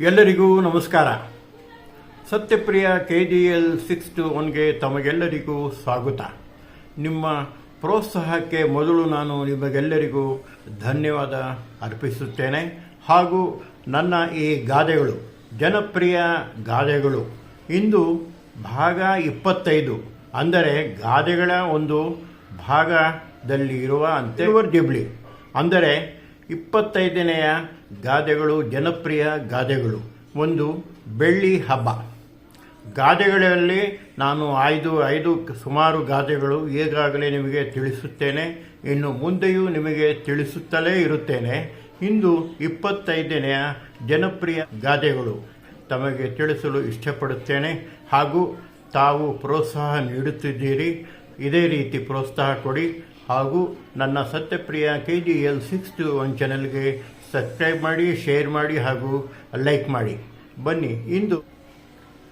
ಎಲ್ಲರಿಗೂ ನಮಸ್ಕಾರ. Satyapriya K G L six two ಒನ್ಗೆ ತಮಗೆಲ್ಲರಿಗೂ ಸ್ವಾಗತ. ನಿಮ್ಮ ಪ್ರೋತ್ಸಾಹಕ್ಕೆ ಮೊದಲು ನಾನು ನಿಮಗೆಲ್ಲರಿಗೂ ಧನ್ಯವಾದ ಅರ್ಪಿಸುತ್ತೇನೆ. ಹಾಗೂ ನನ್ನ ಈ ಗಾದೆಗಳು, ಜನಪ್ರಿಯ ಗಾದೆಗಳು. ಇಂದು ಭಾಗ ಇಪ್ಪತ್ತೈದು. ಅಂದರೆ ಗಾದೆಗಳ ಒಂದು ಭಾಗದಲ್ಲಿ ಇರುವ ಅಂತೆವರ್ ಜಿಬ್ಲಿ ಅಂದರೆ ಇಪ್ಪತ್ತೈದನೆಯ ಗಾದೆಗಳು ಜನಪ್ರಿಯ ಗಾದೆಗಳು. ಒಂದು, ಬೆಳ್ಳಿ ಹಬ್ಬ. ಗಾದೆಗಳಲ್ಲಿ ನಾನು ಐದು ಐದು ಸುಮಾರು ಗಾದೆಗಳು ಈಗಾಗಲೇ ನಿಮಗೆ ತಿಳಿಸುತ್ತೇನೆ. ಇನ್ನು ಮುಂದೆಯೂ ನಿಮಗೆ ತಿಳಿಸುತ್ತಲೇ ಇರುತ್ತೇನೆ. ಇಂದು ಇಪ್ಪತ್ತೈದನೆಯ ಜನಪ್ರಿಯ ಗಾದೆಗಳು ತಮಗೆ ತಿಳಿಸಲು ಇಷ್ಟಪಡುತ್ತೇನೆ. ಹಾಗೂ ತಾವು ಪ್ರೋತ್ಸಾಹ ನೀಡುತ್ತಿದ್ದೀರಿ. ಇದೇ ರೀತಿ ಪ್ರೋತ್ಸಾಹ ಕೊಡಿ. ಹಾಗೂ ನನ್ನ Satyapriya K G L six two one ಚಾನೆಲ್ಗೆ ಸಬ್ಸ್ಕ್ರೈಬ್ ಮಾಡಿ ಶೇರ್ ಮಾಡಿ ಹಾಗೂ ಲೈಕ್ ಮಾಡಿ. ಬನ್ನಿ, ಇಂದು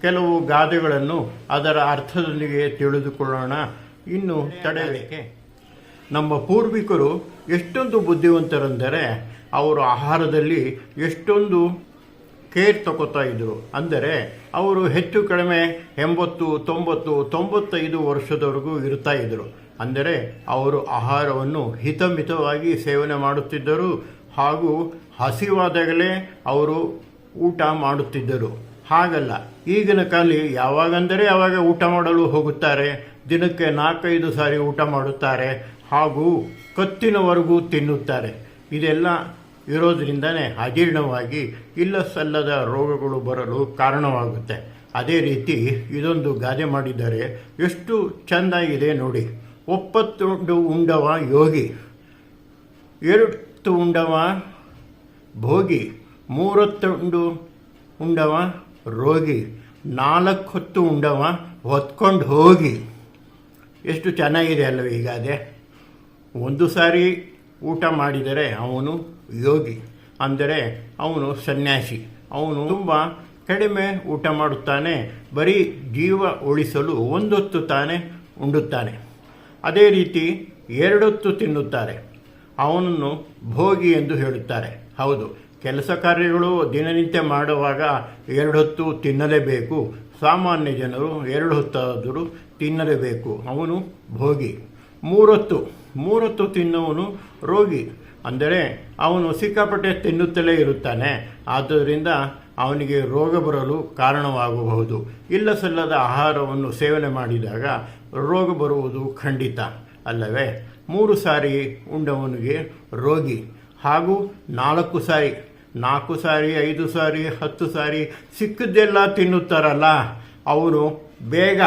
ಕೆಲವು ಗಾದೆಗಳನ್ನು ಅದರ ಅರ್ಥದೊಂದಿಗೆ ತಿಳಿದುಕೊಳ್ಳೋಣ. ಇನ್ನು ತಡೆಯಲಿಕ್ಕೆ ನಮ್ಮ ಪೂರ್ವಿಕರು ಎಷ್ಟೊಂದು ಬುದ್ಧಿವಂತರೆಂದರೆ ಅವರು ಆಹಾರದಲ್ಲಿ ಎಷ್ಟೊಂದು ಕೇರ್ ತಗೋತಾ ಇದ್ರು. ಅಂದರೆ ಅವರು ಹೆಚ್ಚು ಕಡಿಮೆ ಎಂಬತ್ತು, ತೊಂಬತ್ತು, ತೊಂಬತ್ತೈದು ವರ್ಷದವರೆಗೂ ಇರ್ತಾ ಅಂದರೆ ಅವರು ಆಹಾರವನ್ನು ಹಿತಮಿತವಾಗಿ ಸೇವನೆ ಮಾಡುತ್ತಿದ್ದರು ಹಾಗೂ ಹಸಿವಾದಾಗಲೇ ಅವರು ಊಟ ಮಾಡುತ್ತಿದ್ದರು. ಹಾಗಲ್ಲ, ಈಗಿನ ಕಾಲ ಯಾವಾಗಂದರೆ ಯಾವಾಗ ಊಟ ಮಾಡಲು ಹೋಗುತ್ತಾರೆ, ದಿನಕ್ಕೆ ನಾಲ್ಕೈದು ಸಾರಿ ಊಟ ಮಾಡುತ್ತಾರೆ ಹಾಗೂ ಕತ್ತಿನವರೆಗೂ ತಿನ್ನುತ್ತಾರೆ. ಇದೆಲ್ಲ ಇರೋದ್ರಿಂದನೇ ಅಜೀರ್ಣವಾಗಿ ಇಲ್ಲ ಸಲ್ಲದ ರೋಗಗಳು ಬರಲು ಕಾರಣವಾಗುತ್ತೆ. ಅದೇ ರೀತಿ ಇದೊಂದು ಗಾದೆ ಮಾಡಿದರೆ ಎಷ್ಟು ಚೆಂದಾಗಿದೆ ನೋಡಿ. ಒಪ್ಪತ್ತುಂಡು ಉಂಡವ ಯೋಗಿ ಎರಡು ಉಂಡವ ಭೋಗಿ ಮೂರತ್ತುಂಡು ಉಂಡವ ರೋಗಿ ನಾಲ್ಕು ಹೊತ್ತು ಉಂಡವ ಹೊತ್ಕೊಂಡು ಹೋಗಿ. ಎಷ್ಟು ಚೆನ್ನಾಗಿದೆ ಅಲ್ಲವೇ ಈಗ ಅದೇ ಒಂದು ಸಾರಿ ಊಟ ಮಾಡಿದರೆ ಅವನು ಯೋಗಿ, ಅಂದರೆ ಅವನು ಸನ್ಯಾಸಿ. ಅವನು ತುಂಬ ಕಡಿಮೆ ಊಟ ಮಾಡುತ್ತಾನೆ, ಬರೀ ಜೀವ ಉಳಿಸಲು ಒಂದೊತ್ತು ತಾನೇ ಉಂಡುತ್ತಾನೆ. ಅದೇ ರೀತಿ ಎರಡೊತ್ತು ತಿನ್ನುತ್ತಾರೆ. ಅವನನ್ನು ಭೋಗಿ ಎಂದು ಹೇಳುತ್ತಾರೆ. ಹೌದು, ಕೆಲಸ ಕಾರ್ಯಗಳು ದಿನನಿತ್ಯ ಮಾಡುವಾಗ ಎರಡೊತ್ತು ತಿನ್ನಲೇಬೇಕು. ಸಾಮಾನ್ಯ ಜನರು ಎರಡು ಹೊತ್ತಾದರೂ ತಿನ್ನಲೇಬೇಕು. ಅವನು ಭೋಗಿ. ಮೂರೊತ್ತು ಮೂರೊತ್ತು ತಿನ್ನುವನು ರೋಗಿ. ಅಂದರೆ ಅವನು ಸಿಕ್ಕಾಪಟ್ಟೆ ತಿನ್ನುತ್ತಲೇ ಇರುತ್ತಾನೆ. ಆದ್ದರಿಂದ ಅವನಿಗೆ ರೋಗ ಬರಲು ಕಾರಣವಾಗಬಹುದು. ಇಲ್ಲ ಸಲ್ಲದ ಆಹಾರವನ್ನು ಸೇವನೆ ಮಾಡಿದಾಗ ರೋಗ ಬರುವುದು ಖಂಡಿತ ಅಲ್ಲವೇ? ಮೂರು ಸಾರಿ ಉಂಡವನಿಗೆ ರೋಗಿ, ಹಾಗೂ ನಾಲ್ಕು ಸಾರಿ ನಾಲ್ಕು ಸಾರಿ, ಐದು ಸಾರಿ, ಹತ್ತು ಸಾರಿ ಸಿಕ್ಕಿದ್ದೆಲ್ಲ ತಿನ್ನುತ್ತಾರಲ್ಲ? ಅವನು ಬೇಗ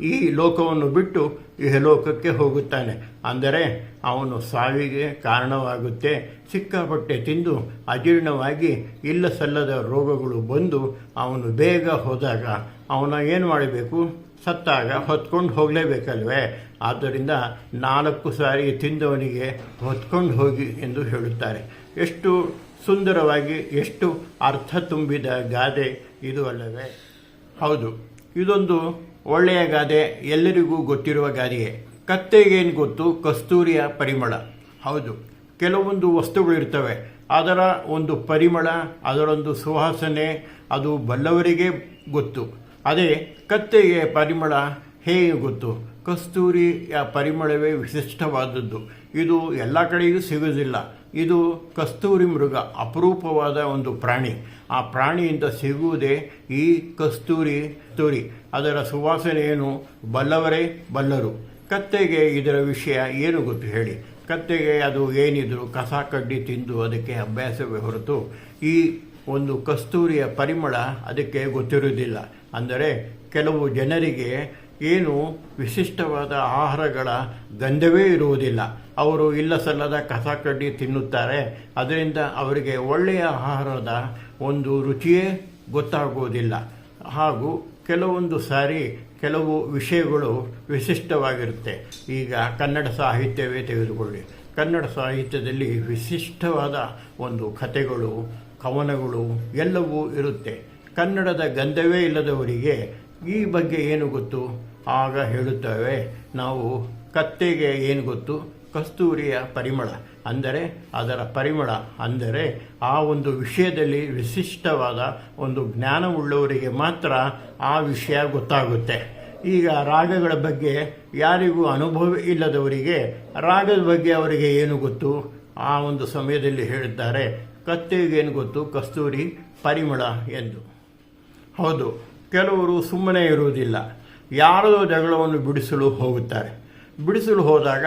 ಈ ಲೋಕವನ್ನು ಬಿಟ್ಟು ಇಹಲೋಕಕ್ಕೆ ಹೋಗುತ್ತಾನೆ. ಅಂದರೆ ಅವನು ಸಾವಿಗೆ ಕಾರಣವಾಗುತ್ತೆ. ಸಿಕ್ಕಾಪಟ್ಟೆ ತಿಂದು ಅಜೀರ್ಣವಾಗಿ ಇಲ್ಲ ಸಲ್ಲದ ರೋಗಗಳು ಬಂದು ಅವನು ಬೇಗ ಹೋದಾಗ ಅವನ ಏನು ಮಾಡಬೇಕು? ಸತ್ತಾಗ ಹೊತ್ಕೊಂಡು ಹೋಗಲೇಬೇಕಲ್ವೇ? ಆದ್ದರಿಂದ ನಾಲ್ಕು ಸಾರಿ ತಿಂದವನಿಗೆ ಹೊತ್ಕೊಂಡು ಹೋಗಿ ಎಂದು ಹೇಳುತ್ತಾರೆ. ಎಷ್ಟು ಸುಂದರವಾಗಿ, ಎಷ್ಟು ಅರ್ಥ ತುಂಬಿದ ಗಾದೆ ಇದು ಅಲ್ಲವೇ? ಹೌದು, ಇದೊಂದು ಒಳ್ಳೆಯ ಗಾದೆ ಎಲ್ಲರಿಗೂ ಗೊತ್ತಿರುವ ಗಾದೆಯೇ. ಕತ್ತೆಗೇನು ಗೊತ್ತು, ಕಸ್ತೂರಿಯ ಪರಿಮಳ. ಹೌದು, ಕೆಲವೊಂದು ವಸ್ತುಗಳಿರ್ತವೆ ಅದರ ಒಂದು ಪರಿಮಳ, ಅದರೊಂದು ಸುವಾಸನೆ, ಅದು ಬಲ್ಲವರಿಗೆ ಗೊತ್ತು. ಅದೇ, ಕತ್ತೆಗೆ ಪರಿಮಳ ಹೇಗೆ ಗೊತ್ತು? ಕಸ್ತೂರಿಯ ಪರಿಮಳವೇ ವಿಶಿಷ್ಟವಾದದ್ದು. ಇದು ಎಲ್ಲ ಕಡೆಯೂ ಸಿಗುವುದಿಲ್ಲ. ಇದು ಕಸ್ತೂರಿ ಮೃಗ, ಅಪರೂಪವಾದ ಒಂದು ಪ್ರಾಣಿ. ಆ ಪ್ರಾಣಿಯಿಂದ ಸಿಗುವುದೇ ಈ ಕಸ್ತೂರಿ ತೂರಿ. ಅದರ ಸುವಾಸನೆಯನ್ನು ಬಲ್ಲವರೇ ಬಲ್ಲರು. ಕತ್ತೆಗೆ ಇದರ ವಿಷಯ ಏನು ಗೊತ್ತು ಹೇಳಿ? ಕತ್ತೆಗೆ ಅದು ಏನಿದ್ರು ಕಸ ಕಡ್ಡಿ ತಿಂದು ಅದಕ್ಕೆ ಅಭ್ಯಾಸವೇ ಹೊರತು ಈ ಒಂದು ಕಸ್ತೂರಿಯ ಪರಿಮಳ ಅದಕ್ಕೆ ಗೊತ್ತಿರುವುದಿಲ್ಲ. ಅಂದರೆ ಕೆಲವು ಜನರಿಗೆ ಏನು ವಿಶಿಷ್ಟವಾದ ಆಹಾರಗಳ ಗಂಧವೇ ಇರುವುದಿಲ್ಲ. ಅವರು ಇಲ್ಲ ಸಲ್ಲದ ಕಸ ಕಡ್ಡಿ ತಿನ್ನುತ್ತಾರೆ. ಅದರಿಂದ ಅವರಿಗೆ ಒಳ್ಳೆಯ ಆಹಾರದ ಒಂದು ರುಚಿಯೇ ಗೊತ್ತಾಗುವುದಿಲ್ಲ. ಹಾಗೂ ಕೆಲವೊಂದು ಸಾರಿ ಕೆಲವು ವಿಷಯಗಳು ವಿಶಿಷ್ಟವಾಗಿರುತ್ತೆ. ಈಗ ಕನ್ನಡ ಸಾಹಿತ್ಯವೇ ತೆಗೆದುಕೊಳ್ಳಿ. ಕನ್ನಡ ಸಾಹಿತ್ಯದಲ್ಲಿ ವಿಶಿಷ್ಟವಾದ ಒಂದು ಕಥೆಗಳು, ಕವನಗಳು ಎಲ್ಲವೂ ಇರುತ್ತೆ. ಕನ್ನಡದ ಗಂಧವೇ ಇಲ್ಲದವರಿಗೆ ಈ ಬಗ್ಗೆ ಏನು ಗೊತ್ತು? ಆಗ ಹೇಳುತ್ತೇವೆ, ನಾವು ಕತ್ತೆಗೆ ಏನು ಗೊತ್ತು? ಕಸ್ತೂರಿಯ ಪರಿಮಳ ಅಂದರೆ ಅದರ ಪರಿಮಳ ಅಂದರೆ ಆ ಒಂದು ವಿಷಯದಲ್ಲಿ ವಿಶಿಷ್ಟವಾದ ಒಂದು ಜ್ಞಾನವುಳ್ಳವರಿಗೆ ಮಾತ್ರ ಆ ವಿಷಯ ಗೊತ್ತಾಗುತ್ತೆ. ಈಗ ರಾಗಗಳ ಬಗ್ಗೆ ಯಾರಿಗೂ ಅನುಭವ ಇಲ್ಲದವರಿಗೆ ರಾಗದ ಬಗ್ಗೆ ಅವರಿಗೆ ಏನು ಗೊತ್ತು? ಆ ಒಂದು ಸಮಯದಲ್ಲಿ ಹೇಳಿದ್ದಾರೆ ಕತ್ತೆಗೇನು ಗೊತ್ತು? ಕಸ್ತೂರಿ ಪರಿಮಳ ಎಂದು. ಹೌದು, ಕೆಲವರು ಸುಮ್ಮನೆ ಇರುವುದಿಲ್ಲ. ಯಾರದೋ ಜಗಳವನ್ನು ಬಿಡಿಸಲು ಹೋಗುತ್ತಾರೆ. ಬಿಡಿಸಲು ಹೋದಾಗ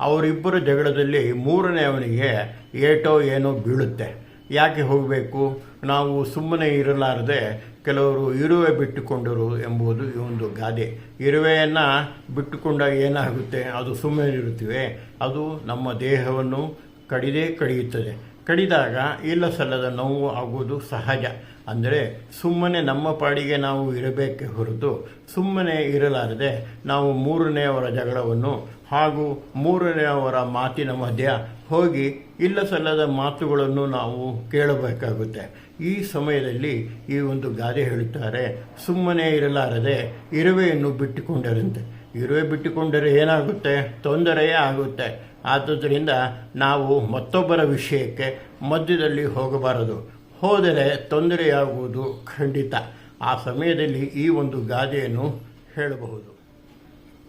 ಅವರಿಬ್ಬರ ಜಗಳದಲ್ಲಿ ಮೂರನೇ ಅವನಿಗೆ ಏಟೋ ಏನೋ ಬೀಳುತ್ತೆ. ಯಾಕೆ ಹೋಗಬೇಕು? ನಾವು ಸುಮ್ಮನೆ ಇರಲಾರದೆ ಕೆಲವರು ಇರುವೆ ಬಿಟ್ಟುಕೊಂಡರು ಎಂಬುದು ಈ ಒಂದು ಗಾದೆ. ಇರುವೆಯನ್ನು ಬಿಟ್ಟುಕೊಂಡಾಗ ಏನಾಗುತ್ತೆ? ಅದು ಸುಮ್ಮನೆ ಇರುತ್ತೇವೆ ಅದು ನಮ್ಮ ದೇಹವನ್ನು ಕಡಿದೇ ಕಡಿಯುತ್ತದೆ. ಕಡಿದಾಗ ಇಲ್ಲ ಸಲ್ಲದ ನೋವು ಆಗುವುದು ಸಹಜ. ಅಂದರೆ ಸುಮ್ಮನೆ ನಮ್ಮ ಪಾಡಿಗೆ ನಾವು ಇರಬೇಕೆ ಹೊರತು ಸುಮ್ಮನೆ ಇರಲಾರದೆ ನಾವು ಮೂರನೆಯವರ ಜಗಳವನ್ನು ಹಾಗೂ ಮೂರನೆಯವರ ಮಾತಿನ ಮಧ್ಯ ಹೋಗಿ ಇಲ್ಲ ಸಲ್ಲದ ಮಾತುಗಳನ್ನು ನಾವು ಕೇಳಬೇಕಾಗುತ್ತೆ. ಈ ಸಮಯದಲ್ಲಿ ಈ ಒಂದು ಗಾದೆ ಹೇಳುತ್ತಾರೆ, ಸುಮ್ಮನೆ ಇರಲಾರದೆ ಇರುವೆಯನ್ನು ಬಿಟ್ಟುಕೊಂಡರಂತೆ. ಇರುವೆ ಬಿಟ್ಟುಕೊಂಡರೆ ಏನಾಗುತ್ತೆ? ತೊಂದರೆಯೇ ಆಗುತ್ತೆ. ಆದುದರಿಂದ ನಾವು ಮತ್ತೊಬ್ಬರ ವಿಷಯಕ್ಕೆ ಮಧ್ಯದಲ್ಲಿ ಹೋಗಬಾರದು. ಹೋದರೆ ತೊಂದರೆಯಾಗುವುದು ಖಂಡಿತ. ಆ ಸಮಯದಲ್ಲಿ ಈ ಒಂದು ಗಾದೆಯನ್ನು ಹೇಳಬಹುದು.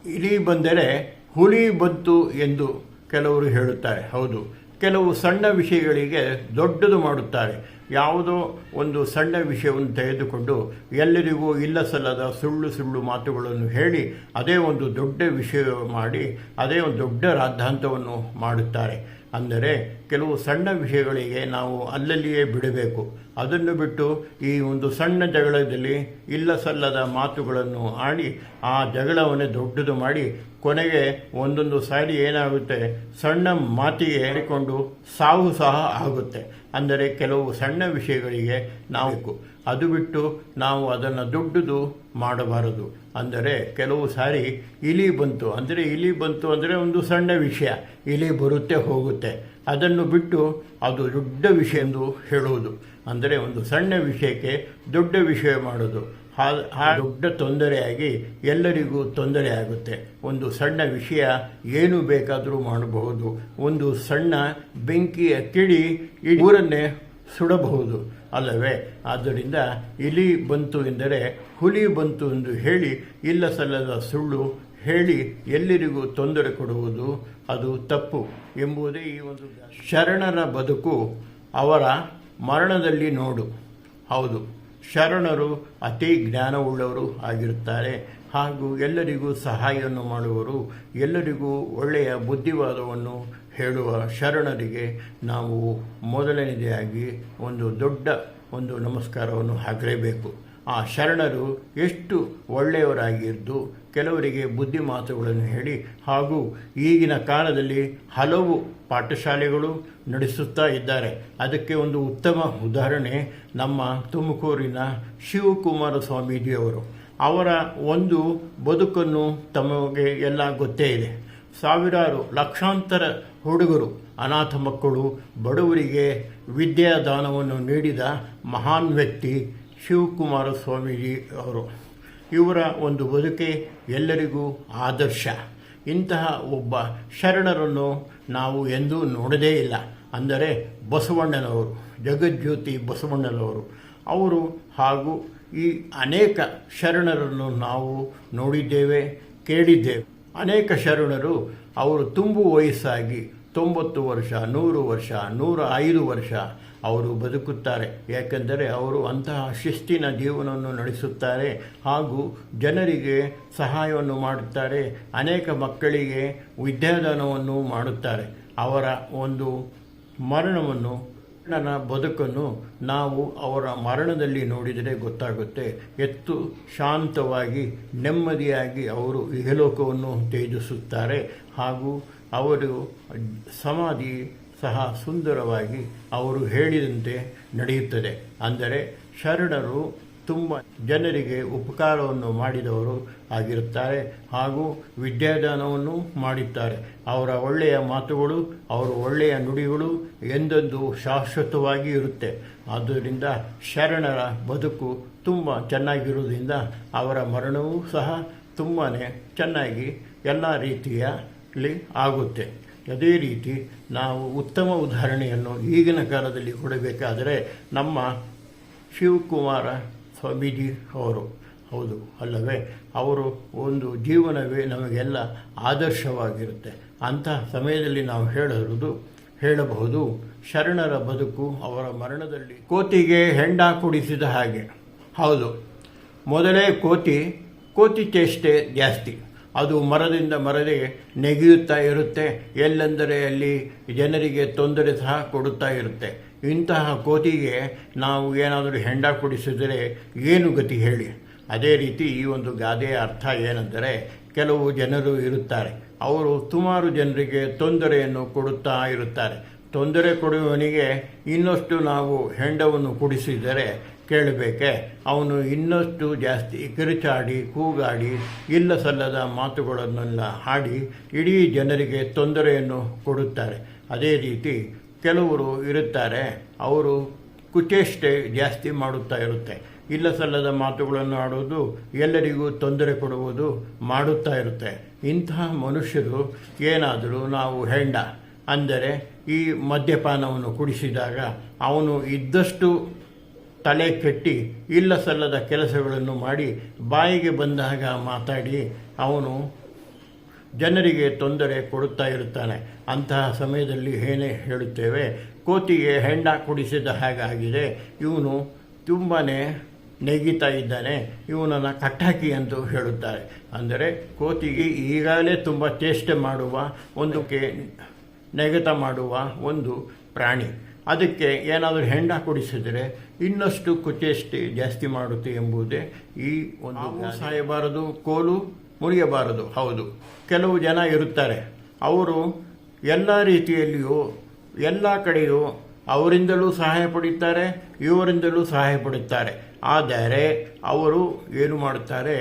ಇಲ್ಲಿ ಬಂದರೆ ಹುಲಿ ಬಂತು ಎಂದು ಕೆಲವರು ಹೇಳುತ್ತಾರೆ. ಹೌದು. ಕೆಲವು ಸಣ್ಣ ವಿಷಯಗಳಿಗೆ ದೊಡ್ಡದು ಮಾಡುತ್ತಾರೆ. ಯಾವುದೋ ಒಂದು ಸಣ್ಣ ವಿಷಯವನ್ನು ತೆಗೆದುಕೊಂಡು ಎಲ್ಲರಿಗೂ ಇಲ್ಲ ಸಲ್ಲದ ಸುಳ್ಳು ಸುಳ್ಳು ಮಾತುಗಳನ್ನು ಹೇಳಿ, ಅದೇ ಒಂದು ದೊಡ್ಡ ವಿಷಯ ಮಾಡಿ, ಅದೇ ಒಂದು ದೊಡ್ಡ ರಾದ್ಧಾಂತವನ್ನು ಮಾಡುತ್ತಾರೆ. ಅಂದರೆ ಕೆಲವು ಸಣ್ಣ ವಿಷಯಗಳಿಗೆ ನಾವು ಅಲ್ಲಲ್ಲಿಯೇ ಬಿಡಬೇಕು. ಅದನ್ನು ಬಿಟ್ಟು ಈ ಒಂದು ಸಣ್ಣ ಜಗಳದಲ್ಲಿ ಇಲ್ಲ ಸಲ್ಲದ ಮಾತುಗಳನ್ನು ಆಡಿ ಆ ಜಗಳವನ್ನೇ ದೊಡ್ಡದು ಮಾಡಿ ಕೊನೆಗೆ ಒಂದೊಂದು ಸಾರಿ ಏನಾಗುತ್ತೆ? ಸಣ್ಣ ಮಾತಿಗೆ ಹೇಳಿಕೊಂಡು ಸಾವು ಸಹ ಆಗುತ್ತೆ. ಅಂದರೆ ಕೆಲವು ಸಣ್ಣ ವಿಷಯಗಳಿಗೆ ನಾವು ಅದು ಬಿಟ್ಟು ನಾವು ಅದನ್ನು ದೊಡ್ಡದು ಮಾಡಬಾರದು. ಅಂದರೆ ಕೆಲವು ಸಾರಿ ಇಲಿ ಬಂತು. ಅಂದರೆ ಇಲಿ ಬಂತು ಅಂದರೆ ಒಂದು ಸಣ್ಣ ವಿಷಯ. ಇಲಿ ಬರುತ್ತೆ, ಹೋಗುತ್ತೆ. ಅದನ್ನು ಬಿಟ್ಟು ಅದು ದೊಡ್ಡ ವಿಷಯ ಎಂದು ಹೇಳುವುದು. ಅಂದರೆ ಒಂದು ಸಣ್ಣ ವಿಷಯಕ್ಕೆ ದೊಡ್ಡ ವಿಷಯ ಮಾಡೋದು ಆ ದೊಡ್ಡ ತೊಂದರೆಯಾಗಿ ಎಲ್ಲರಿಗೂ ತೊಂದರೆ ಆಗುತ್ತೆ. ಒಂದು ಸಣ್ಣ ವಿಷಯ ಏನು ಬೇಕಾದರೂ ಮಾಡಬಹುದು. ಒಂದು ಸಣ್ಣ ಬೆಂಕಿಯ ಈ ಊರನ್ನೇ ಸುಡಬಹುದು. ಅಲ್ಲವೇ? ಆದ್ದರಿಂದ ಇಲಿ ಬಂತು ಎಂದರೆ ಹುಲಿ ಬಂತು ಎಂದು ಹೇಳಿ ಇಲ್ಲ ಸಲ್ಲದ ಸುಳ್ಳು ಹೇಳಿ ಎಲ್ಲರಿಗೂ ತೊಂದರೆ ಕೊಡುವುದು ಅದು ತಪ್ಪು ಎಂಬುದೇ ಈ ಒಂದು ಶರಣರ ಬದುಕು ಅವರ ಮರಣದಲ್ಲಿ ನೋಡು. ಹೌದು, ಶರಣರು ಅತಿ ಜ್ಞಾನವುಳ್ಳವರು ಆಗಿರುತ್ತಾರೆ. ಹಾಗೂ ಎಲ್ಲರಿಗೂ ಸಹಾಯವನ್ನು ಮಾಡುವರು. ಎಲ್ಲರಿಗೂ ಒಳ್ಳೆಯ ಬುದ್ಧಿವಾದವನ್ನು ಹೇಳುವ ಶರಣರಿಗೆ ನಾವು ಮೊದಲನೇದಾಗಿ ಒಂದು ದೊಡ್ಡ ಒಂದು ನಮಸ್ಕಾರವನ್ನು ಹಾಕಲೇಬೇಕು. ಆ ಶರಣರು ಎಷ್ಟು ಒಳ್ಳೆಯವರಾಗಿದ್ದು ಕೆಲವರಿಗೆ ಬುದ್ಧಿ ಮಾತುಗಳನ್ನು ಹೇಳಿ ಹಾಗೂ ಈಗಿನ ಕಾಲದಲ್ಲಿ ಹಲವು ಪಾಠಶಾಲೆಗಳು ನಡೆಸುತ್ತಾ ಇದ್ದಾರೆ. ಅದಕ್ಕೆ ಒಂದು ಉತ್ತಮ ಉದಾಹರಣೆ ನಮ್ಮ ತುಮಕೂರಿನ ಶಿವಕುಮಾರ ಸ್ವಾಮೀಜಿಯವರು. ಅವರ ಒಂದು ಬದುಕನ್ನು ತಮಗೆ ಎಲ್ಲ ಗೊತ್ತೇ ಇದೆ. ಸಾವಿರಾರು ಲಕ್ಷಾಂತರ ಹುಡುಗರು, ಅನಾಥ ಮಕ್ಕಳು, ಬಡವರಿಗೆ ವಿದ್ಯಾದಾನವನ್ನು ನೀಡಿದ ಮಹಾನ್ ವ್ಯಕ್ತಿ ಶಿವಕುಮಾರ ಸ್ವಾಮೀಜಿ ಅವರು. ಇವರ ಒಂದು ಬದುಕೆ ಎಲ್ಲರಿಗೂ ಆದರ್ಶ. ಇಂತಹ ಒಬ್ಬ ಶರಣರನ್ನು ನಾವು ಎಂದೂ ನೋಡದೇ ಇಲ್ಲ. ಅಂದರೆ ಬಸವಣ್ಣನವರು, ಜಗಜ್ಯೋತಿ ಬಸವಣ್ಣನವರು. ಅವರು ಹಾಗೂ ಈ ಅನೇಕ ಶರಣರನ್ನು ನಾವು ನೋಡಿದ್ದೇವೆ, ಕೇಳಿದ್ದೇವೆ. ಅನೇಕ ಶರಣರು ಅವರು ತುಂಬು ವಯಸ್ಸಾಗಿ ತೊಂಬತ್ತು ವರ್ಷ, ನೂರು ವರ್ಷ, ನೂರ ಐದು ವರ್ಷ ಅವರು ಬದುಕುತ್ತಾರೆ. ಯಾಕೆಂದರೆ ಅವರು ಅಂತಹ ಶಿಸ್ತಿನ ಜೀವನವನ್ನು ನಡೆಸುತ್ತಾರೆ ಹಾಗೂ ಜನರಿಗೆ ಸಹಾಯವನ್ನು ಮಾಡುತ್ತಾರೆ, ಅನೇಕ ಮಕ್ಕಳಿಗೆ ವಿದ್ಯಾದಾನವನ್ನು ಮಾಡುತ್ತಾರೆ. ಅವರ ಒಂದು ಮರಣವನ್ನು ನನ್ನ ಬದುಕನ್ನು ನಾವು ಅವರ ಮರಣದಲ್ಲಿ ನೋಡಿದರೆ ಗೊತ್ತಾಗುತ್ತೆ. ಎತ್ತು ಶಾಂತವಾಗಿ, ನೆಮ್ಮದಿಯಾಗಿ ಅವರು ಇಹಲೋಕವನ್ನು ತೇಜಿಸುತ್ತಾರೆ ಹಾಗೂ ಅವರು ಸಮಾಧಿ ಸಹ ಸುಂದರವಾಗಿ ಅವರು ಹೇಳಿದಂತೆ ನಡೆಯುತ್ತದೆ. ಅಂದರೆ ಶರಣರು ತುಂಬ ಜನರಿಗೆ ಉಪಕಾರವನ್ನು ಮಾಡಿದವರು ಆಗಿರುತ್ತಾರೆ ಹಾಗೂ ವಿದ್ಯಾದಾನವನ್ನು ಮಾಡುತ್ತಾರೆ ಅವರ ಒಳ್ಳೆಯ ಮಾತುಗಳು, ಅವರ ಒಳ್ಳೆಯ ನುಡಿಗಳು ಎಂದೆಂದು ಶಾಶ್ವತವಾಗಿ ಇರುತ್ತೆ. ಆದ್ದರಿಂದ ಶರಣರ ಬದುಕು ತುಂಬ ಚೆನ್ನಾಗಿರುವುದರಿಂದ ಅವರ ಮರಣವೂ ಸಹ ತುಂಬಾ ಚೆನ್ನಾಗಿ ಎಲ್ಲ ರೀತಿಯಲ್ಲಿ ಆಗುತ್ತೆ. ಅದೇ ರೀತಿ ನಾವು ಉತ್ತಮ ಉದಾಹರಣೆಯನ್ನು ಈಗಿನ ಕಾಲದಲ್ಲಿ ಕೊಡಬೇಕಾದರೆ ನಮ್ಮ ಶಿವಕುಮಾರ ಸ್ವಾಮೀಜಿ ಅವರು. ಹೌದು, ಅಲ್ಲವೇ? ಅವರು ಒಂದು ಜೀವನವೇ ನಮಗೆಲ್ಲ ಆದರ್ಶವಾಗಿರುತ್ತೆ. ಅಂತಹ ಸಮಯದಲ್ಲಿ ನಾವು ಹೇಳಿರುವುದು ಹೇಳಬಹುದು, ಶರಣರ ಬದುಕು ಅವರ ಮರಣದಲ್ಲಿ ಕೋತಿಗೆ ಹೆಂಡ ಕುಡಿಸಿದ ಹಾಗೆ. ಹೌದು, ಮೊದಲೇ ಕೋತಿ ಕೋತಿ ಚೇಷ್ಟೆ ಜಾಸ್ತಿ. ಅದು ಮರದಿಂದ ಮರದೆ ನೆಗೆಯುತ್ತಾ ಇರುತ್ತೆ. ಎಲ್ಲೆಂದರೆ ಅಲ್ಲಿ ಜನರಿಗೆ ತೊಂದರೆ ಸಹ ಕೊಡುತ್ತಾ ಇರುತ್ತೆ. ಇಂತಹ ಕೋತಿಗೆ ನಾವು ಏನಾದರೂ ಹೆಂಡ ಕುಡಿಸಿದರೆ ಏನು ಗತಿ ಹೇಳಿ? ಅದೇ ರೀತಿ ಈ ಒಂದು ಗಾದೆಯ ಅರ್ಥ ಏನೆಂದರೆ ಕೆಲವು ಜನರು ಇರುತ್ತಾರೆ. ಅವರು ಸುಮಾರು ಜನರಿಗೆ ತೊಂದರೆಯನ್ನು ಕೊಡುತ್ತಾ ಇರುತ್ತಾರೆ. ತೊಂದರೆ ಕೊಡುವವನಿಗೆ ಇನ್ನಷ್ಟು ನಾವು ಹೆಂಡವನ್ನು ಕುಡಿಸಿದರೆ ಕೇಳಬೇಕೆ? ಅವನು ಇನ್ನಷ್ಟು ಜಾಸ್ತಿ ಕಿರುಚಾಡಿ, ಕೂಗಾಡಿ ಇಲ್ಲ ಸಲ್ಲದ ಮಾತುಗಳನ್ನೆಲ್ಲ ಹಾಡಿ ಇಡೀ ಜನರಿಗೆ ತೊಂದರೆಯನ್ನು ಕೊಡುತ್ತಾರೆ. ಅದೇ ರೀತಿ ಕೆಲವರು ಇರುತ್ತಾರೆ, ಅವರು ಕುಚೇಷ್ಟೆ ಜಾಸ್ತಿ ಮಾಡುತ್ತಾ ಇರುತ್ತೆ. ಇಲ್ಲ ಸಲ್ಲದ ಮಾತುಗಳನ್ನು ಆಡುವುದು ಎಲ್ಲರಿಗೂ ತೊಂದರೆ ಕೊಡುವುದು ಮಾಡುತ್ತಾ ಇರುತ್ತೆ. ಇಂತಹ ಮನುಷ್ಯರು ಏನಾದರೂ ನಾವು ಹೆಂಡ ಅಂದರೆ ಈ ಮದ್ಯಪಾನವನ್ನು ಕುಡಿಸಿದಾಗ ಅವನು ಇದ್ದಷ್ಟು ತಲೆ ಕೆಟ್ಟಿ ಇಲ್ಲ ಸಲ್ಲದ ಕೆಲಸಗಳನ್ನು ಮಾಡಿ ಬಾಯಿಗೆ ಬಂದಾಗ ಮಾತಾಡಿ ಅವನು ಜನರಿಗೆ ತೊಂದರೆ ಕೊಡುತ್ತಾ ಇರುತ್ತಾನೆ. ಅಂತಹ ಸಮಯದಲ್ಲಿ ಏನೇ ಹೇಳುತ್ತೇವೆ ಕೋತಿಗೆ ಹೆಂಡ ಕುಡಿಸಿದ ಹಾಗಾಗಿದೆ. ಇವನು ತುಂಬಾ ನೆಗಿತಾ ಇದ್ದಾನೆ. ಇವನನ್ನು ಕಟ್ಟಾಕಿ ಎಂದು ಹೇಳುತ್ತಾರೆ. ಅಂದರೆ ಕೋತಿಗೆ ಈಗಾಗಲೇ ತುಂಬ ಚೇಷ್ಟೆ ಮಾಡುವ ಒಂದು ಕೆ ನೆಗೆತ ಮಾಡುವ ಒಂದು ಪ್ರಾಣಿ. ಅದಕ್ಕೆ ಏನಾದರೂ ಹೆಂಡ ಕುಡಿಸಿದರೆ ಇನ್ನಷ್ಟು ಕುಚೇಷ್ಟೆ ಜಾಸ್ತಿ ಮಾಡುತ್ತೆ ಎಂಬುದೇ ಈ ಒಂದು ಸಾಯಬಾರದು. ಕೋಲು ಮುರಿಯಬಾರದು. ಹೌದು. ಕೆಲವು ಜನ ಇರುತ್ತಾರೆ. ಅವರು ಎಲ್ಲ ರೀತಿಯಲ್ಲಿಯೂ, ಎಲ್ಲ ಕಡೆಯೂ ಅವರಿಂದಲೂ ಸಹಾಯ ಪಡೆಯುತ್ತಾರೆ ಇವರಿಂದಲೂ ಸಹಾಯ ಪಡುತ್ತಾರೆ ಆದರೆ ಅವರು ಏನು ಮಾಡುತ್ತಾರೆ?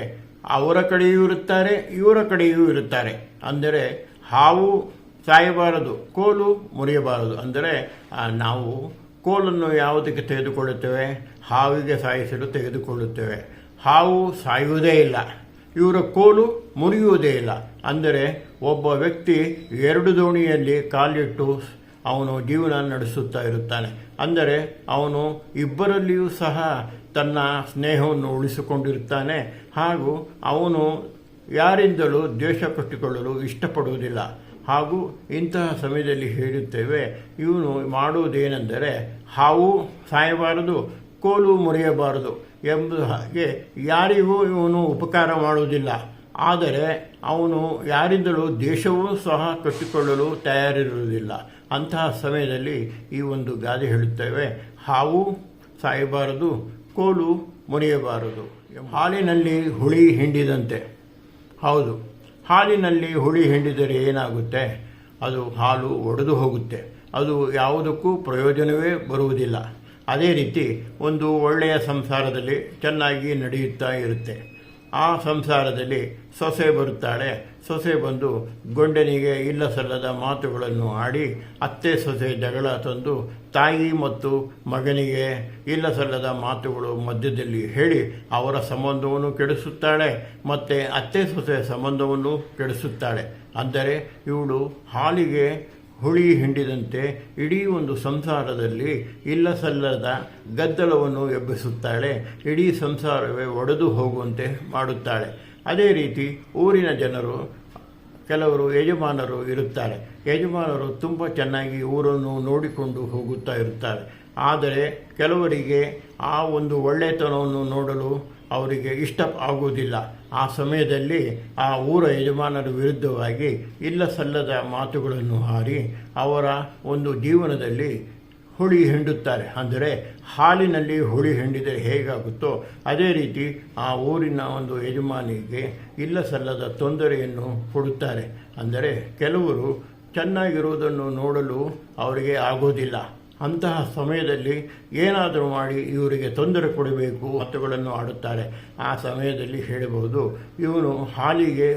ಅವರ ಕಡೆಯೂ ಇರುತ್ತಾರೆ, ಇವರ ಕಡೆಯೂ ಇರುತ್ತಾರೆ. ಅಂದರೆ ಹಾವು ಸಾಯಬಾರದು, ಕೋಲು ಮುರಿಯಬಾರದು. ಅಂದರೆ ನಾವು ಕೋಲನ್ನು ಯಾವುದಕ್ಕೆ ತೆಗೆದುಕೊಳ್ಳುತ್ತೇವೆ? ಹಾವಿಗೆ ಸಾಯಿಸಲು ತೆಗೆದುಕೊಳ್ಳುತ್ತೇವೆ. ಹಾವು ಸಾಯುವುದೇ ಇಲ್ಲ. ಇವರ ಕೋಲು ಮುರಿಯುವುದೇ ಇಲ್ಲ. ಅಂದರೆ ಒಬ್ಬ ವ್ಯಕ್ತಿ ಎರಡು ದೋಣಿಯಲ್ಲಿ ಕಾಲಿಟ್ಟು ಅವನು ಜೀವನ ನಡೆಸುತ್ತಾ ಇರುತ್ತಾನೆ. ಅಂದರೆ ಅವನು ಇಬ್ಬರಲ್ಲಿಯೂ ಸಹ ತನ್ನ ಸ್ನೇಹವನ್ನು ಉಳಿಸಿಕೊಂಡಿರುತ್ತಾನೆ ಹಾಗೂ ಅವನು ಯಾರಿಂದಲೂ ದ್ವೇಷ ಕಟ್ಟಿಕೊಳ್ಳಲು ಇಷ್ಟಪಡುವುದಿಲ್ಲ. ಹಾಗೂ ಇಂತಹ ಸಮಯದಲ್ಲಿ ಹೇಳುತ್ತೇವೆ, ಇವನು ಮಾಡುವುದೇನೆಂದರೆ ಹಾವು ಸಾಯಬಾರದು, ಕೋಲು ಮುರಿಯಬಾರದು. ಎಂಬ ಹಾಗೆ ಯಾರಿಗೂ ಇವನು ಉಪಕಾರ ಮಾಡುವುದಿಲ್ಲ. ಆದರೆ ಅವನು ಯಾರಿಂದಲೂ ದೇಶವೂ ಸಹ ಕಟ್ಟಿಕೊಳ್ಳಲು ತಯಾರಿರುವುದಿಲ್ಲ. ಅಂತಹ ಸಮಯದಲ್ಲಿ ಈ ಒಂದು ಗಾದೆ ಹೇಳುತ್ತೇವೆ. ಹಾವು ಸಾಯಬಾರದು, ಕೋಲು ಮುರಿಯಬಾರದು. ಹಾಲಿನಲ್ಲಿ ಹುಳಿ ಹಿಂಡಿದಂತೆ. ಹೌದು, ಹಾಲಿನಲ್ಲಿ ಹುಳಿ ಹಿಂಡಿದರೆ ಏನಾಗುತ್ತೆ? ಅದು ಹಾಲು ಒಡೆದು ಹೋಗುತ್ತೆ. ಅದು ಯಾವುದಕ್ಕೂ ಪ್ರಯೋಜನವೇ ಬರುವುದಿಲ್ಲ. ಅದೇ ರೀತಿ ಒಂದು ಒಳ್ಳೆಯ ಸಂಸಾರದಲ್ಲಿ ಚೆನ್ನಾಗಿ ನಡೆಯುತ್ತಾ ಇರುತ್ತೆ. ಆ ಸಂಸಾರದಲ್ಲಿ ಸೊಸೆ ಬರುತ್ತಾಳೆ. ಸೊಸೆ ಬಂದು ಗಂಡನಿಗೆ ಇಲ್ಲ ಸಲ್ಲದ ಮಾತುಗಳನ್ನು ಆಡಿ ಅತ್ತೆ ಸೊಸೆ ಜಗಳ ತಂದು ತಾಯಿ ಮತ್ತು ಮಗನಿಗೆ ಇಲ್ಲ ಸಲ್ಲದ ಮಾತುಗಳು ಮಧ್ಯದಲ್ಲಿ ಹೇಳಿ ಅವರ ಸಂಬಂಧವನ್ನು ಕೆಡಿಸುತ್ತಾಳೆ ಮತ್ತು ಅತ್ತೆ ಸೊಸೆ ಸಂಬಂಧವನ್ನು ಕೆಡಿಸುತ್ತಾಳೆ. ಅಂದರೆ ಇವಳು ಹಾಲಿಗೆ ಹುಳಿ ಹಿಂಡಿದಂತೆ ಇಡೀ ಒಂದು ಸಂಸಾರದಲ್ಲಿ ಇಲ್ಲ ಸಲ್ಲದ ಗದ್ದಲವನ್ನು ಎಬ್ಬಿಸುತ್ತಾಳೆ. ಇಡೀ ಸಂಸಾರವೇ ಒಡೆದು ಹೋಗುವಂತೆ ಮಾಡುತ್ತಾಳೆ. ಅದೇ ರೀತಿ ಊರಿನ ಜನರು, ಕೆಲವರು ಯಜಮಾನರು ಇರುತ್ತಾರೆ. ಯಜಮಾನರು ತುಂಬ ಚೆನ್ನಾಗಿ ಊರನ್ನು ನೋಡಿಕೊಂಡು ಹೋಗುತ್ತಾ ಇರುತ್ತಾರೆ. ಆದರೆ ಕೆಲವರಿಗೆ ಆ ಒಂದು ಒಳ್ಳೆತನವನ್ನು ನೋಡಲು ಅವರಿಗೆ ಇಷ್ಟ ಆಗುವುದಿಲ್ಲ. ಆ ಸಮಯದಲ್ಲಿ ಆ ಊರ ಯಜಮಾನರ ವಿರುದ್ಧವಾಗಿ ಇಲ್ಲ ಸಲ್ಲದ ಮಾತುಗಳನ್ನು ಹಾರಿ ಅವರ ಒಂದು ಜೀವನದಲ್ಲಿ ಹುಳಿ ಹಿಂಡುತ್ತಾರೆ. ಅಂದರೆ ಹಾಲಿನಲ್ಲಿ ಹುಳಿ ಹಿಂಡಿದರೆ ಹೇಗಾಗುತ್ತೋ ಅದೇ ರೀತಿ ಆ ಊರಿನ ಒಂದು ಯಜಮಾನಿಗೆ ಇಲ್ಲ ಸಲ್ಲದ ತೊಂದರೆಯನ್ನು ಕೊಡುತ್ತಾರೆ ಅಂದರೆ ಕೆಲವರು ಚೆನ್ನಾಗಿರುವುದನ್ನು ನೋಡಲು ಅವರಿಗೆ ಆಗೋದಿಲ್ಲ. ಅಂತಹ ಸಮಯದಲ್ಲಿ ಏನಾದರೂ ಮಾಡಿ ಇವರಿಗೆ ತೊಂದರೆ ಕೊಡಬೇಕು ಮಾತುಗಳನ್ನು ಆಡುತ್ತಾರೆ. ಆ ಸಮಯದಲ್ಲಿ ಹೇಳಬಹುದು, ಇವನು ಹಾಲಿಗೆ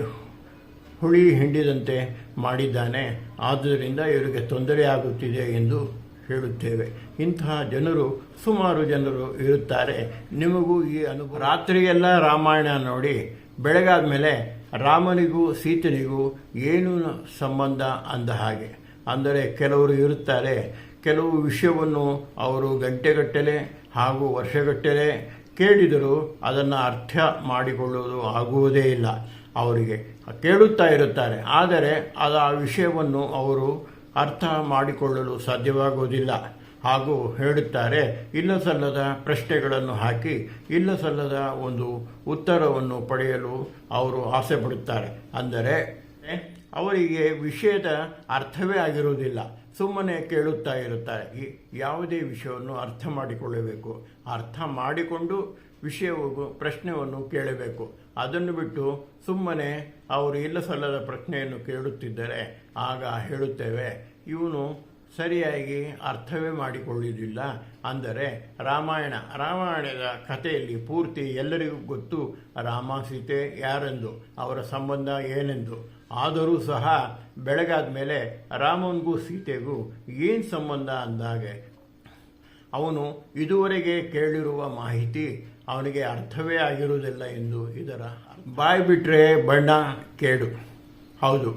ಹುಳಿ ಹಿಂಡಿದಂತೆ ಮಾಡಿದ್ದಾನೆ, ಆದ್ದರಿಂದ ಇವರಿಗೆ ತೊಂದರೆಯಾಗುತ್ತಿದೆ ಎಂದು ಹೇಳುತ್ತೇವೆ. ಇಂತಹ ಜನರು, ಸುಮಾರು ಜನರು ಇರುತ್ತಾರೆ. ನಿಮಗೂ ಈ ಅನುಭವ ರಾತ್ರಿಯೆಲ್ಲ ರಾಮಾಯಣ ನೋಡಿ ಬೆಳಗಾದ ಮೇಲೆ ರಾಮನಿಗೂ ಸೀತನಿಗೂ ಏನು ಸಂಬಂಧ ಅಂದ ಹಾಗೆ. ಅಂದರೆ ಕೆಲವರು ಇರುತ್ತಾರೆ ಕೆಲವು ವಿಷಯವನ್ನು ಅವರು ಗಂಟೆಗಟ್ಟಲೆ ಹಾಗೂ ವರ್ಷಗಟ್ಟಲೆ ಕೇಳಿದರೂ ಅದನ್ನು ಅರ್ಥ ಮಾಡಿಕೊಳ್ಳುವುದು ಆಗುವುದೇ ಇಲ್ಲ ಅವರಿಗೆ. ಕೇಳುತ್ತಾ ಇರುತ್ತಾರೆ. ಆದರೆ ಅದು ಆ ವಿಷಯವನ್ನು ಅವರು ಅರ್ಥ ಮಾಡಿಕೊಳ್ಳಲು ಸಾಧ್ಯವಾಗುವುದಿಲ್ಲ. ಹಾಗೂ ಹೇಳುತ್ತಾರೆ ಇಲ್ಲ ಸಲ್ಲದ ಪ್ರಶ್ನೆಗಳನ್ನು ಹಾಕಿ ಇಲ್ಲ ಸಲ್ಲದ ಒಂದು ಉತ್ತರವನ್ನು ಪಡೆಯಲು ಅವರು ಆಸೆ ಪಡುತ್ತಾರೆ ಅಂದರೆ, ಅವರಿಗೆ ವಿಷಯದ ಅರ್ಥವೇ ಆಗಿರುವುದಿಲ್ಲ. ಸುಮ್ಮನೆ ಕೇಳುತ್ತಾ ಇರುತ್ತಾರೆ. ಯಾವುದೇ ವಿಷಯವನ್ನು ಅರ್ಥ ಮಾಡಿಕೊಳ್ಳಬೇಕು. ಅರ್ಥ ಮಾಡಿಕೊಂಡು ವಿಷಯವು ಪ್ರಶ್ನೆಯನ್ನು ಕೇಳಬೇಕು. ಅದನ್ನು ಬಿಟ್ಟು ಸುಮ್ಮನೆ ಅವರು ಇಲ್ಲ ಸಲ್ಲದ ಪ್ರಶ್ನೆಯನ್ನು ಕೇಳುತ್ತಿದ್ದರೆ ಆಗ ಹೇಳುತ್ತೇವೆ, ಇವನು ಸರಿಯಾಗಿ ಅರ್ಥವೇ ಮಾಡಿಕೊಳ್ಳುವುದಿಲ್ಲ. ಅಂದರೆ ರಾಮಾಯಣ, ರಾಮಾಯಣದ ಕಥೆಯಲ್ಲಿ ಪೂರ್ತಿ ಎಲ್ಲರಿಗೂ ಗೊತ್ತು, ರಾಮ ಸೀತೆ ಯಾರೆಂದು, ಅವರ ಸಂಬಂಧ ಏನೆಂದು. ಆದರೂ ಸಹ ಬೆಳಗಾದ ಮೇಲೆ ರಾಮನಿಗೂ ಸೀತೆಗೂ ಏನು ಸಂಬಂಧ ಅಂದಾಗೆ ಅವನು ಇದುವರೆಗೆ ಕೇಳಿರುವ ಮಾಹಿತಿ ಅವನಿಗೆ ಅರ್ಥವೇ ಆಗಿರುವುದಿಲ್ಲ ಎಂದು ಇದರ ಬಾಯಿ ಬಿಟ್ಟರೆ ಬಣ್ಣ ಕೇಡು. ಹೌದು,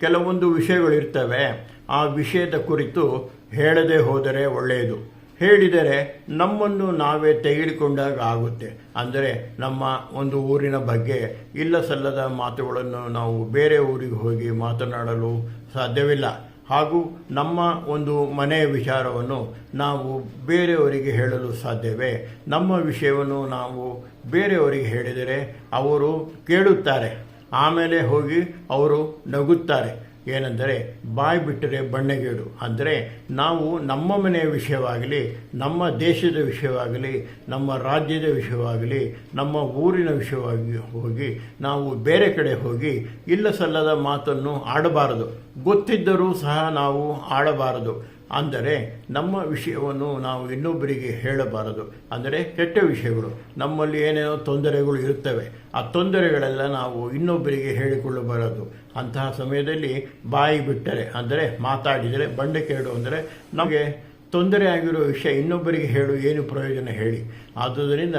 ಕೆಲವೊಂದು ವಿಷಯಗಳಿರ್ತವೆ. ಆ ವಿಷಯದ ಕುರಿತು ಹೇಳದೆ ಹೋದರೆ ಒಳ್ಳೆಯದು. ಹೇಳಿದರೆ ನಮ್ಮನ್ನು ನಾವೇ ತೆಗೆದುಕೊಂಡಾಗ ಆಗುತ್ತೆ. ಅಂದರೆ ನಮ್ಮ ಒಂದು ಊರಿನ ಬಗ್ಗೆ ಇಲ್ಲ ಸಲ್ಲದ ಮಾತುಗಳನ್ನು ನಾವು ಬೇರೆ ಊರಿಗೆ ಹೋಗಿ ಮಾತನಾಡಲು ಸಾಧ್ಯವಿಲ್ಲ. ಹಾಗೂ ನಮ್ಮ ಒಂದು ಮನೆಯ ವಿಚಾರವನ್ನು ನಾವು ಬೇರೆಯವರಿಗೆ ಹೇಳಲು ಸಾಧ್ಯವೇ? ನಮ್ಮ ವಿಷಯವನ್ನು ನಾವು ಬೇರೆಯವರಿಗೆ ಹೇಳಿದರೆ ಅವರು ಕೇಳುತ್ತಾರೆ. ಆಮೇಲೆ ಹೋಗಿ ಅವರು ನಗುತ್ತಾರೆ. ಏನೆಂದರೆ ಬಾಯಿ ಬಿಟ್ಟರೆ ಬಣ್ಣಗೇಡು ಅಂದರೆ ನಾವು ನಮ್ಮ ಮನೆಯ ವಿಷಯವಾಗಲಿ, ನಮ್ಮ ದೇಶದ ವಿಷಯವಾಗಲಿ, ನಮ್ಮ ರಾಜ್ಯದ ವಿಷಯವಾಗಲಿ, ನಮ್ಮ ಊರಿನ ವಿಷಯವಾಗಿ ಹೋಗಿ, ನಾವು ಬೇರೆ ಕಡೆ ಹೋಗಿ ಇಲ್ಲ ಸಲ್ಲದ ಮಾತನ್ನು ಆಡಬಾರದು. ಗೊತ್ತಿದ್ದರೂ ಸಹ ನಾವು ಆಡಬಾರದು. ಅಂದರೆ ನಮ್ಮ ವಿಷಯವನ್ನು ನಾವು ಇನ್ನೊಬ್ಬರಿಗೆ ಹೇಳಬಾರದು. ಅಂದರೆ ಕೆಟ್ಟ ವಿಷಯಗಳು. ನಮ್ಮಲ್ಲಿ ಏನೇನೋ ತೊಂದರೆಗಳು ಇರುತ್ತವೆ. ಆ ತೊಂದರೆಗಳೆಲ್ಲ ನಾವು ಇನ್ನೊಬ್ಬರಿಗೆ ಹೇಳಿಕೊಳ್ಳಬಾರದು. ಅಂತಹ ಸಮಯದಲ್ಲಿ ಬಾಯಿ ಬಿಟ್ಟರೆ, ಅಂದರೆ ಮಾತಾಡಿದರೆ, ಬಂಡೆ ಕೇಡು ಅಂದರೆ ನಮಗೆ ತೊಂದರೆ ಆಗಿರೋ ವಿಷಯ ಇನ್ನೊಬ್ಬರಿಗೆ ಹೇಳು, ಏನು ಪ್ರಯೋಜನ ಹೇಳಿ. ಆದುದರಿಂದ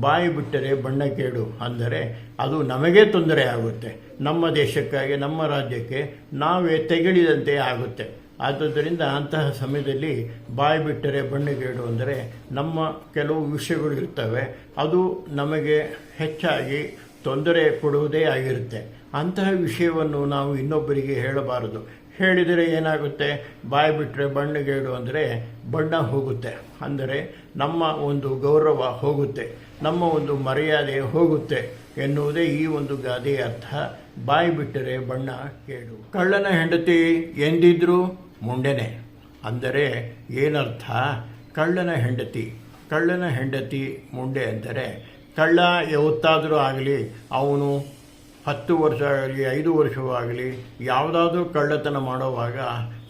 ಬಾಯಿ ಬಿಟ್ಟರೆ ಬಣ್ಣ ಕೇಡು ಅಂದರೆ ಅದು ನಮಗೇ ತೊಂದರೆ ಆಗುತ್ತೆ. ನಮ್ಮ ದೇಶಕ್ಕಾಗಿ, ನಮ್ಮ ರಾಜ್ಯಕ್ಕೆ ನಾವೇ ತೆಗಳಿದಂತೆ ಆಗುತ್ತೆ. ಆದುದರಿಂದ ಅಂತಹ ಸಮಯದಲ್ಲಿ ಬಾಯಿ ಬಿಟ್ಟರೆ ಬಣ್ಣಗೇಡು ಅಂದರೆ ನಮ್ಮ ಕೆಲವು ವಿಷಯಗಳು ಇರ್ತವೆ. ಅದು ನಮಗೆ ಹೆಚ್ಚಾಗಿ ತೊಂದರೆ ಕೊಡುವುದೇ ಆಗಿರುತ್ತೆ. ಅಂತಹ ವಿಷಯವನ್ನು ನಾವು ಇನ್ನೊಬ್ಬರಿಗೆ ಹೇಳಬಾರದು. ಹೇಳಿದರೆ ಏನಾಗುತ್ತೆ? ಬಾಯಿ ಬಿಟ್ಟರೆ ಬಣ್ಣಗೇಡು ಅಂದರೆ ಬಣ್ಣ ಹೋಗುತ್ತೆ. ಅಂದರೆ ನಮ್ಮ ಒಂದು ಗೌರವ ಹೋಗುತ್ತೆ. ನಮ್ಮ ಒಂದು ಮರ್ಯಾದೆ ಹೋಗುತ್ತೆ ಎನ್ನುವುದೇ ಈ ಒಂದು ಗಾದೆಯ ಅರ್ಥ. ಬಾಯಿ ಬಿಟ್ಟರೆ ಬಣ್ಣ ಕೇಡು. ಕಳ್ಳನ ಹೆಂಡತಿ ಎಂದಿದ್ರು ಮುಂಡೆನೆ. ಅಂದರೆ ಏನರ್ಥ? ಕಳ್ಳನ ಹೆಂಡತಿ. ಕಳ್ಳನ ಹೆಂಡತಿ ಮುಂಡೆ ಅಂದರೆ ಕಳ್ಳ ಯಾವತ್ತಾದರೂ ಆಗಲಿ, ಅವನು ಹತ್ತು ವರ್ಷ ಆಗಲಿ, ಐದು ವರ್ಷವಾಗಲಿ ಯಾವುದಾದ್ರೂ ಕಳ್ಳತನ ಮಾಡುವಾಗ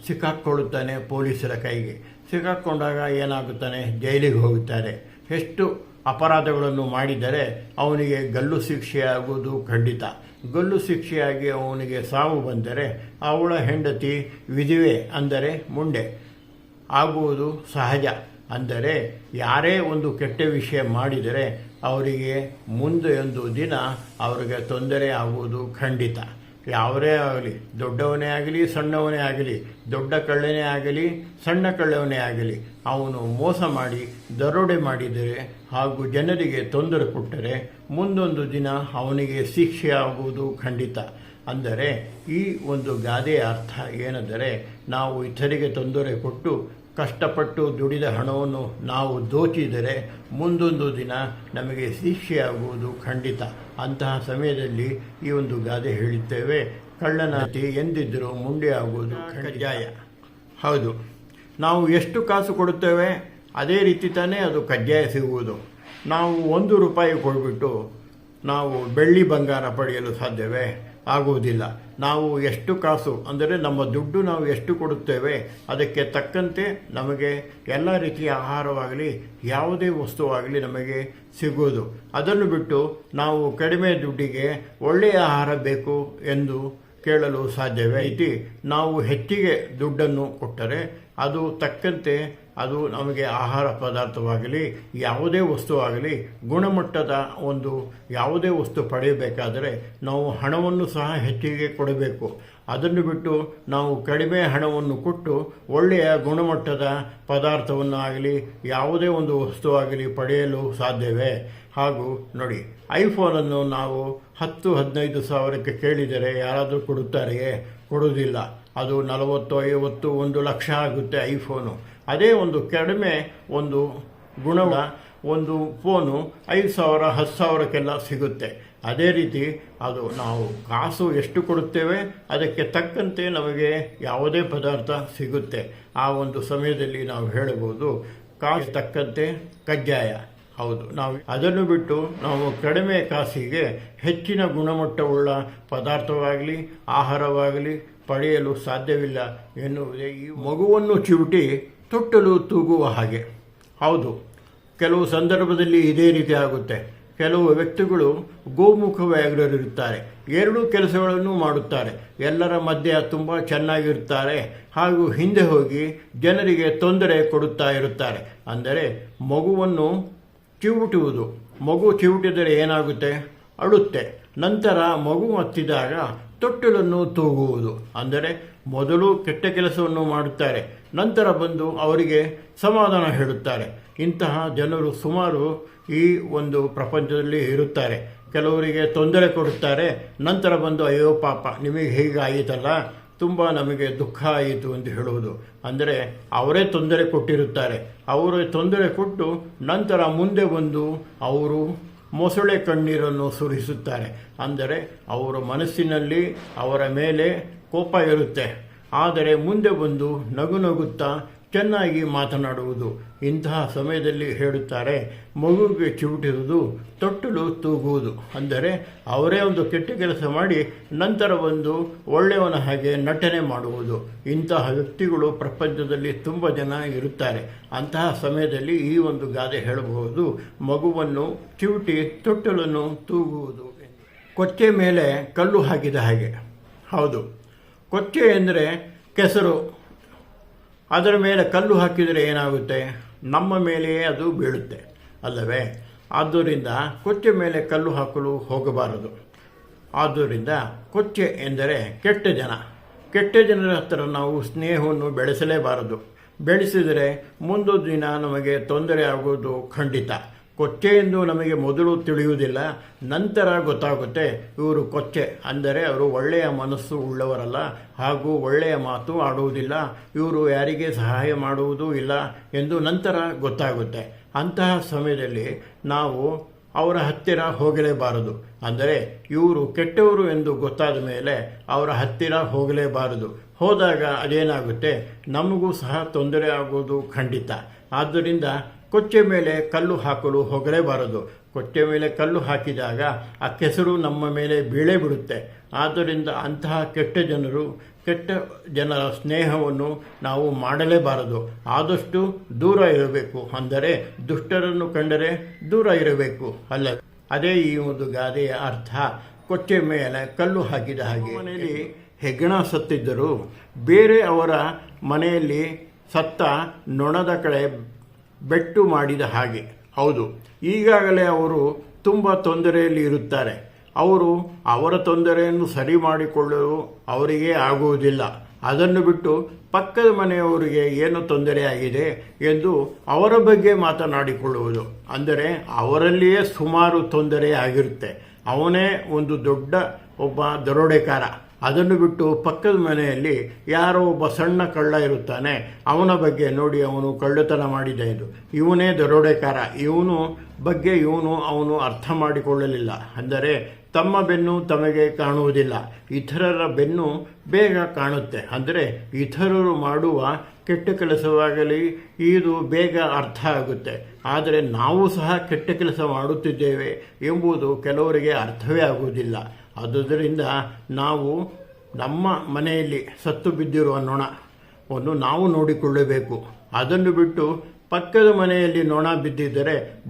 ಸಿಕ್ಕಾಕ್ಕೊಳ್ಳುತ್ತಾನೆ ಪೊಲೀಸರ ಕೈಗೆ. ಸಿಕ್ಕಾಕ್ಕೊಂಡಾಗ ಏನಾಗುತ್ತಾನೆ? ಜೈಲಿಗೆ ಹೋಗುತ್ತಾರೆ. ಎಷ್ಟು ಅಪರಾಧಗಳನ್ನು ಮಾಡಿದರೆ ಅವನಿಗೆ ಗಲ್ಲು ಶಿಕ್ಷೆಯಾಗುವುದು ಖಂಡಿತ. ಗಲ್ಲು ಶಿಕ್ಷೆಯಾಗಿ ಅವನಿಗೆ ಸಾವು ಬಂದರೆ ಅವಳ ಹೆಂಡತಿ ವಿಧಿವೆ ಅಂದರೆ ಮುಂಡೆ. ಆಗುವುದು ಸಹಜ. ಅಂದರೆ ಯಾರೇ ಒಂದು ಕೆಟ್ಟ ವಿಷಯ ಮಾಡಿದರೆ ಅವರಿಗೆ ಮುಂದೆ ಒಂದು ದಿನ ಅವರಿಗೆ ತೊಂದರೆ ಆಗುವುದು ಖಂಡಿತ. ಯಾವರೇ ಆಗಲಿ, ದೊಡ್ಡವನೇ ಆಗಲಿ, ಸಣ್ಣವನೇ ಆಗಲಿ, ದೊಡ್ಡ ಕಳ್ಳನೇ ಆಗಲಿ, ಸಣ್ಣ ಕಳ್ಳವನೇ ಆಗಲಿ ಅವನು ಮೋಸ ಮಾಡಿ ದರೋಡೆ ಮಾಡಿದರೆ ಹಾಗೂ ಜನರಿಗೆ ತೊಂದರೆ ಕೊಟ್ಟರೆ ಮುಂದೊಂದು ದಿನ ಅವನಿಗೆ ಶಿಕ್ಷೆ ಆಗುವುದು ಖಂಡಿತ. ಅಂದರೆ ಈ ಒಂದು ಗಾದೆಯ ಅರ್ಥ ಏನೆಂದರೆ ನಾವು ಇತರಿಗೆ ತೊಂದರೆ ಕೊಟ್ಟು ಕಷ್ಟಪಟ್ಟು ದುಡಿದ ಹಣವನ್ನು ನಾವು ದೋಚಿದರೆ ಮುಂದೊಂದು ದಿನ ನಮಗೆ ಶಿಕ್ಷೆಯಾಗುವುದು ಖಂಡಿತ. ಅಂತಹ ಸಮಯದಲ್ಲಿ ಈ ಒಂದು ಗಾದೆ ಹೇಳುತ್ತೇವೆ ಕಳ್ಳನಾತಿ ಎಂದಿದ್ದರೂ ಮುಂಡೆ ಆಗುವುದು ಕಡ್ಡಾಯ. ಹೌದು. ನಾವು ಎಷ್ಟು ಕಾಸು ಕೊಡುತ್ತೇವೆ, ಅದೇ ರೀತಿ ತಾನೇ ಅದು ಕಜ್ಜಾಯ ಸಿಗುವುದು. ನಾವು ಒಂದು ರೂಪಾಯಿ ಕೊಡ್ಬಿಟ್ಟು ನಾವು ಬೆಳ್ಳಿ ಬಂಗಾರ ಪಡೆಯಲು ಸಾಧ್ಯವೇ? ಆಗುವುದಿಲ್ಲ. ನಾವು ಎಷ್ಟು ಕಾಸು, ಅಂದರೆ ನಮ್ಮ ದುಡ್ಡು ನಾವು ಎಷ್ಟು ಕೊಡುತ್ತೇವೆ, ಅದಕ್ಕೆ ತಕ್ಕಂತೆ ನಮಗೆ ಎಲ್ಲ ರೀತಿಯ ಆಹಾರವಾಗಲಿ, ಯಾವುದೇ ವಸ್ತುವಾಗಲಿ ನಮಗೆ ಸಿಗುವುದು. ಅದನ್ನು ಬಿಟ್ಟು ನಾವು ಕಡಿಮೆ ದುಡ್ಡಿಗೆ ಒಳ್ಳೆಯ ಆಹಾರ ಬೇಕು ಎಂದು ಕೇಳಲು ಸಾಧ್ಯವೇ? ಐತಿ ನಾವು ಹೆಚ್ಚಿಗೆ ದುಡ್ಡನ್ನು ಕೊಟ್ಟರೆ ಅದು ತಕ್ಕಂತೆ ಅದು ನಮಗೆ ಆಹಾರ ಪದಾರ್ಥವಾಗಲಿ ಯಾವುದೇ ವಸ್ತು ಆಗಲಿ ಗುಣಮಟ್ಟದ ಒಂದು ಯಾವುದೇ ವಸ್ತು ಪಡೆಯಬೇಕಾದರೆ ನಾವು ಹಣವನ್ನು ಸಹ ಹೆಚ್ಚಿಗೆ ಕೊಡಬೇಕು. ಅದನ್ನು ಬಿಟ್ಟು ನಾವು ಕಡಿಮೆ ಹಣವನ್ನು ಕೊಟ್ಟು ಒಳ್ಳೆಯ ಗುಣಮಟ್ಟದ ಪದಾರ್ಥವನ್ನು ಆಗಲಿ ಯಾವುದೇ ಒಂದು ವಸ್ತು ಆಗಲಿ ಪಡೆಯಲು ಸಾಧ್ಯವೇ? ಹಾಗೂ ನೋಡಿ ಐಫೋನನ್ನು ನಾವು ಹತ್ತು, ಹದಿನೈದು ಸಾವಿರಕ್ಕೆ ಕೇಳಿದರೆ ಯಾರಾದರೂ ಕೊಡುತ್ತಾರೆಯೇ? ಕೊಡುವುದಿಲ್ಲ. ಅದು ನಲವತ್ತು, ಐವತ್ತು, ಒಂದು ಲಕ್ಷ ಆಗುತ್ತೆ ಐಫೋನು. ಅದೇ ಒಂದು ಕಡಿಮೆ ಒಂದು ಗುಣ ಒಂದು ಫೋನು ಐದು ಸಾವಿರ, ಹತ್ತು ಸಾವಿರಕ್ಕೆಲ್ಲ ಸಿಗುತ್ತೆ. ಅದೇ ರೀತಿ ಅದು ನಾವು ಕಾಸು ಎಷ್ಟು ಕೊಡುತ್ತೇವೆ, ಅದಕ್ಕೆ ತಕ್ಕಂತೆ ನಮಗೆ ಯಾವುದೇ ಪದಾರ್ಥ ಸಿಗುತ್ತೆ. ಆ ಒಂದು ಸಮಯದಲ್ಲಿ ನಾವು ಹೇಳಬಹುದು, ಕಾಸು ತಕ್ಕಂತೆ ಕಜ್ಜಾಯ ಹೌದು, ನಾವು ಅದನ್ನು ಬಿಟ್ಟು ನಾವು ಕಡಿಮೆ ಕಾಸಿಗೆ ಹೆಚ್ಚಿನ ಗುಣಮಟ್ಟವುಳ್ಳ ಪದಾರ್ಥವಾಗಲಿ, ಆಹಾರವಾಗಲಿ ಪಡೆಯಲು ಸಾಧ್ಯವಿಲ್ಲ ಎನ್ನುವುದೇ ಈ ಮಗುವನ್ನು ಚಿವುಟಿ ತೊಟ್ಟಲು ತೂಗುವ ಹಾಗೆ. ಹೌದು, ಕೆಲವು ಸಂದರ್ಭದಲ್ಲಿ ಇದೇ ರೀತಿ ಆಗುತ್ತೆ. ಕೆಲವು ವ್ಯಕ್ತಿಗಳು ಗೋಮುಖವಾಗಿರುತ್ತಾರೆ ಎರಡೂ ಕೆಲಸಗಳನ್ನು ಮಾಡುತ್ತಾರೆ. ಎಲ್ಲರ ಮಧ್ಯೆ ತುಂಬ ಚೆನ್ನಾಗಿರುತ್ತಾರೆ ಹಾಗೂ ಹಿಂದೆ ಹೋಗಿ ಜನರಿಗೆ ತೊಂದರೆ ಕೊಡುತ್ತಾ ಇರುತ್ತಾರೆ. ಅಂದರೆ ಮಗುವನ್ನು ಚಿವುಟುವುದು. ಮಗು ಚಿವುಟಿದರೆ ಏನಾಗುತ್ತೆ? ಅಳುತ್ತೆ. ನಂತರ ಮಗು ಹತ್ತಿದಾಗ ತೊಟ್ಟಿಲನ್ನು ತೂಗುವುದು. ಅಂದರೆ ಮೊದಲು ಕೆಟ್ಟ ಕೆಲಸವನ್ನು ಮಾಡುತ್ತಾರೆ. ನಂತರ ಬಂದು ಅವರಿಗೆ ಸಮಾಧಾನ ಹೇಳುತ್ತಾರೆ. ಇಂತಹ ಜನರು ಸುಮಾರು ಈ ಒಂದು ಪ್ರಪಂಚದಲ್ಲಿ ಇರುತ್ತಾರೆ. ಕೆಲವರಿಗೆ ತೊಂದರೆ ಕೊಡುತ್ತಾರೆ. ನಂತರ ಬಂದು, ಅಯ್ಯೋ ಪಾಪ, ನಿಮಗೆ ಹೀಗಾಯಿತಲ್ಲ ತುಂಬ ನಮಗೆ ದುಃಖ ಆಯಿತು ಅಂತ ಹೇಳುವುದು. ಅಂದರೆ, ಅವರೇ ತೊಂದರೆ ಕೊಟ್ಟಿರುತ್ತಾರೆ. ಅವರೇ ತೊಂದರೆ ಕೊಟ್ಟು ನಂತರ ಮುಂದೆ ಬಂದು ಅವರು ಮೊಸಳೆ ಕಣ್ಣೀರನ್ನು ಸುರಿಸುತ್ತಾರೆ. ಅಂದರೆ, ಅವರ ಮನಸ್ಸಿನಲ್ಲಿ ಅವರ ಮೇಲೆ ಕೋಪ ಇರುತ್ತೆ. ಆದರೆ ಮುಂದೆ ಬಂದು ನಗು ನಗುತ್ತಾ ಚೆನ್ನಾಗಿ ಮಾತನಾಡುವುದು. ಇಂತಹ ಸಮಯದಲ್ಲಿ ಹೇಳುತ್ತಾರೆ, ಮಗುವಿಗೆ ಚಿವುಟಿರುವುದು ತೊಟ್ಟಲು ತೂಗುವುದು. ಅಂದರೆ ಅವರೇ ಒಂದು ಕೆಟ್ಟ ಕೆಲಸ ಮಾಡಿ, ನಂತರ ಒಂದು ಒಳ್ಳೆಯವನ ಹಾಗೆ ನಟನೆ ಮಾಡುವುದು. ಇಂತಹ ವ್ಯಕ್ತಿಗಳು ಪ್ರಪಂಚದಲ್ಲಿ ತುಂಬ ಜನ ಇರುತ್ತಾರೆ. ಅಂತಹ ಸಮಯದಲ್ಲಿ ಈ ಒಂದು ಗಾದೆ ಹೇಳಬಹುದು, ಮಗುವನ್ನು ಚಿವುಟಿ ತೊಟ್ಟಲನ್ನು ತೂಗುವುದು ಕೊಚ್ಚೆ ಮೇಲೆ ಕಲ್ಲು ಹಾಕಿದ ಹಾಗೆ. ಹೌದು. ಕೊಚ್ಚೆ ಎಂದರೆ ಕೆಸರು. ಅದರ ಮೇಲೆ ಕಲ್ಲು ಹಾಕಿದರೆ ಏನಾಗುತ್ತೆ? ನಮ್ಮ ಮೇಲೆಯೇ ಅದು ಬೀಳುತ್ತೆ, ಅಲ್ಲವೇ? ಆದ್ದರಿಂದ ಕೊಚ್ಚೆ ಮೇಲೆ ಕಲ್ಲು ಹಾಕಲು ಹೋಗಬಾರದು. ಆದ್ದರಿಂದ ಕೊಚ್ಚೆ ಎಂದರೆ ಕೆಟ್ಟ ಜನ. ಕೆಟ್ಟ ಜನರ ಹತ್ತಿರ ನಾವು ಸ್ನೇಹವನ್ನು ಬೆಳೆಸಲೇಬಾರದು. ಬೆಳೆಸಿದರೆ ಮುಂದೊಂದು ದಿನ ನಮಗೆ ತೊಂದರೆ ಆಗುವುದು ಖಂಡಿತ. ಕೊಚ್ಚೆ ಎಂದು ನಮಗೆ ಮೊದಲು ತಿಳಿಯುವುದಿಲ್ಲ, ನಂತರ ಗೊತ್ತಾಗುತ್ತೆ ಇವರು ಕೊಚ್ಚೆ. ಅಂದರೆ ಅವರು ಒಳ್ಳೆಯ ಮನಸ್ಸು ಉಳ್ಳವರಲ್ಲ, ಹಾಗೂ ಒಳ್ಳೆಯ ಮಾತು ಆಡುವುದಿಲ್ಲ, ಇವರು ಯಾರಿಗೆ ಸಹಾಯ ಮಾಡುವುದೂ ಇಲ್ಲ ಎಂದು ನಂತರ ಗೊತ್ತಾಗುತ್ತೆ. ಅಂತಹ ಸಮಯದಲ್ಲಿ ನಾವು ಅವರ ಹತ್ತಿರ ಹೋಗಲೇಬಾರದು. ಅಂದರೆ ಇವರು ಕೆಟ್ಟವರು ಎಂದು ಗೊತ್ತಾದ ಮೇಲೆ ಅವರ ಹತ್ತಿರ ಹೋಗಲೇಬಾರದು. ಹೋದಾಗ ಅದೇನಾಗುತ್ತೆ? ನಮಗೂ ಸಹ ತೊಂದರೆ ಆಗುವುದು ಖಂಡಿತ. ಆದ್ದರಿಂದ ಕೊಚ್ಚೆ ಮೇಲೆ ಕಲ್ಲು ಹಾಕಲು ಹೊಗಳೇಬಾರದು. ಕೊಚ್ಚೆ ಮೇಲೆ ಕಲ್ಲು ಹಾಕಿದಾಗ ಆ ಕೆಸರು ನಮ್ಮ ಮೇಲೆ ಬೀಳೇ ಬಿಡುತ್ತೆ. ಆದ್ದರಿಂದ ಅಂತಹ ಕೆಟ್ಟ ಜನರು, ಕೆಟ್ಟ ಜನರ ಸ್ನೇಹವನ್ನು ನಾವು ಮಾಡಲೇಬಾರದು. ಆದಷ್ಟು ದೂರ ಇರಬೇಕು. ಅಂದರೆ ದುಷ್ಟರನ್ನು ಕಂಡರೆ ದೂರ ಇರಬೇಕು. ಅಲ್ಲ, ಅದೇ ಈ ಒಂದು ಗಾದೆಯ ಅರ್ಥ. ಕೊಚ್ಚೆ ಮೇಲೆ ಕಲ್ಲು ಹಾಕಿದ ಹಾಗೆ. ಮನೆಯಲ್ಲಿ ಹೆಗ್ಗಣ ಸತ್ತಿದ್ದರು ಬೇರೆ ಅವರ ಮನೆಯಲ್ಲಿ ಸತ್ತ ನೊಣದ ಕಡೆ ಬೆಟ್ಟು ಮಾಡಿದ ಹಾಗೆ. ಹೌದು, ಈಗಾಗಲೇ ಅವರು ತುಂಬ ತೊಂದರೆಯಲ್ಲಿ ಇರುತ್ತಾರೆ. ಅವರು ಅವರ ತೊಂದರೆಯನ್ನು ಸರಿ ಮಾಡಿಕೊಳ್ಳಲು ಅವರಿಗೆ ಆಗುವುದಿಲ್ಲ. ಅದನ್ನು ಬಿಟ್ಟು ಪಕ್ಕದ ಮನೆಯವರಿಗೆ ಏನು ತೊಂದರೆಯಾಗಿದೆ ಎಂದು ಅವರ ಬಗ್ಗೆ ಮಾತನಾಡಿಕೊಳ್ಳುವುದು. ಅಂದರೆ ಅವರಲ್ಲಿಯೇ ಸುಮಾರು ತೊಂದರೆ ಆಗಿರುತ್ತೆ. ಅವನೇ ಒಂದು ದೊಡ್ಡ ಒಬ್ಬ ದರೋಡೆಕಾರ. ಅದನ್ನು ಬಿಟ್ಟು ಪಕ್ಕದ ಮನೆಯಲ್ಲಿ ಯಾರೋ ಒಬ್ಬ ಸಣ್ಣ ಕಳ್ಳ ಇರುತ್ತಾನೆ. ಅವನ ಬಗ್ಗೆ ನೋಡಿ ಅವನು ಕಳ್ಳತನ ಮಾಡಿದ ಇದು. ಇವನೇ ದರೋಡೆಕಾರ. ಇವನು ಬಗ್ಗೆ ಇವನು ಅವನು ಅರ್ಥ ಮಾಡಿಕೊಳ್ಳಲಿಲ್ಲ. ಅಂದರೆ ತಮ್ಮ ಬೆನ್ನು ತಮಗೆ ಕಾಣುವುದಿಲ್ಲ. ಇತರರ ಬೆನ್ನು ಬೇಗ ಕಾಣುತ್ತೆ. ಅಂದರೆ ಇತರರು ಮಾಡುವ ಕೆಟ್ಟ ಕೆಲಸವಾಗಲಿ ಇದು ಬೇಗ ಅರ್ಥ ಆಗುತ್ತೆ. ಆದರೆ ನಾವು ಸಹ ಕೆಟ್ಟ ಕೆಲಸ ಮಾಡುತ್ತಿದ್ದೇವೆ ಎಂಬುದು ಕೆಲವರಿಗೆ ಅರ್ಥವೇ ಆಗುವುದಿಲ್ಲ. ಆದುದರಿಂದ ನಾವು ನಮ್ಮ ಮನೆಯಲ್ಲಿ ಸತ್ತು ಬಿದ್ದಿರುವ ನೊಣವನ್ನು ನಾವು ನೋಡಿಕೊಳ್ಳಬೇಕು. ಅದನ್ನು ಬಿಟ್ಟು ಪಕ್ಕದ ಮನೆಯಲ್ಲಿ ನೊಣ ಬಿದ್ದಿದ್ದರೆ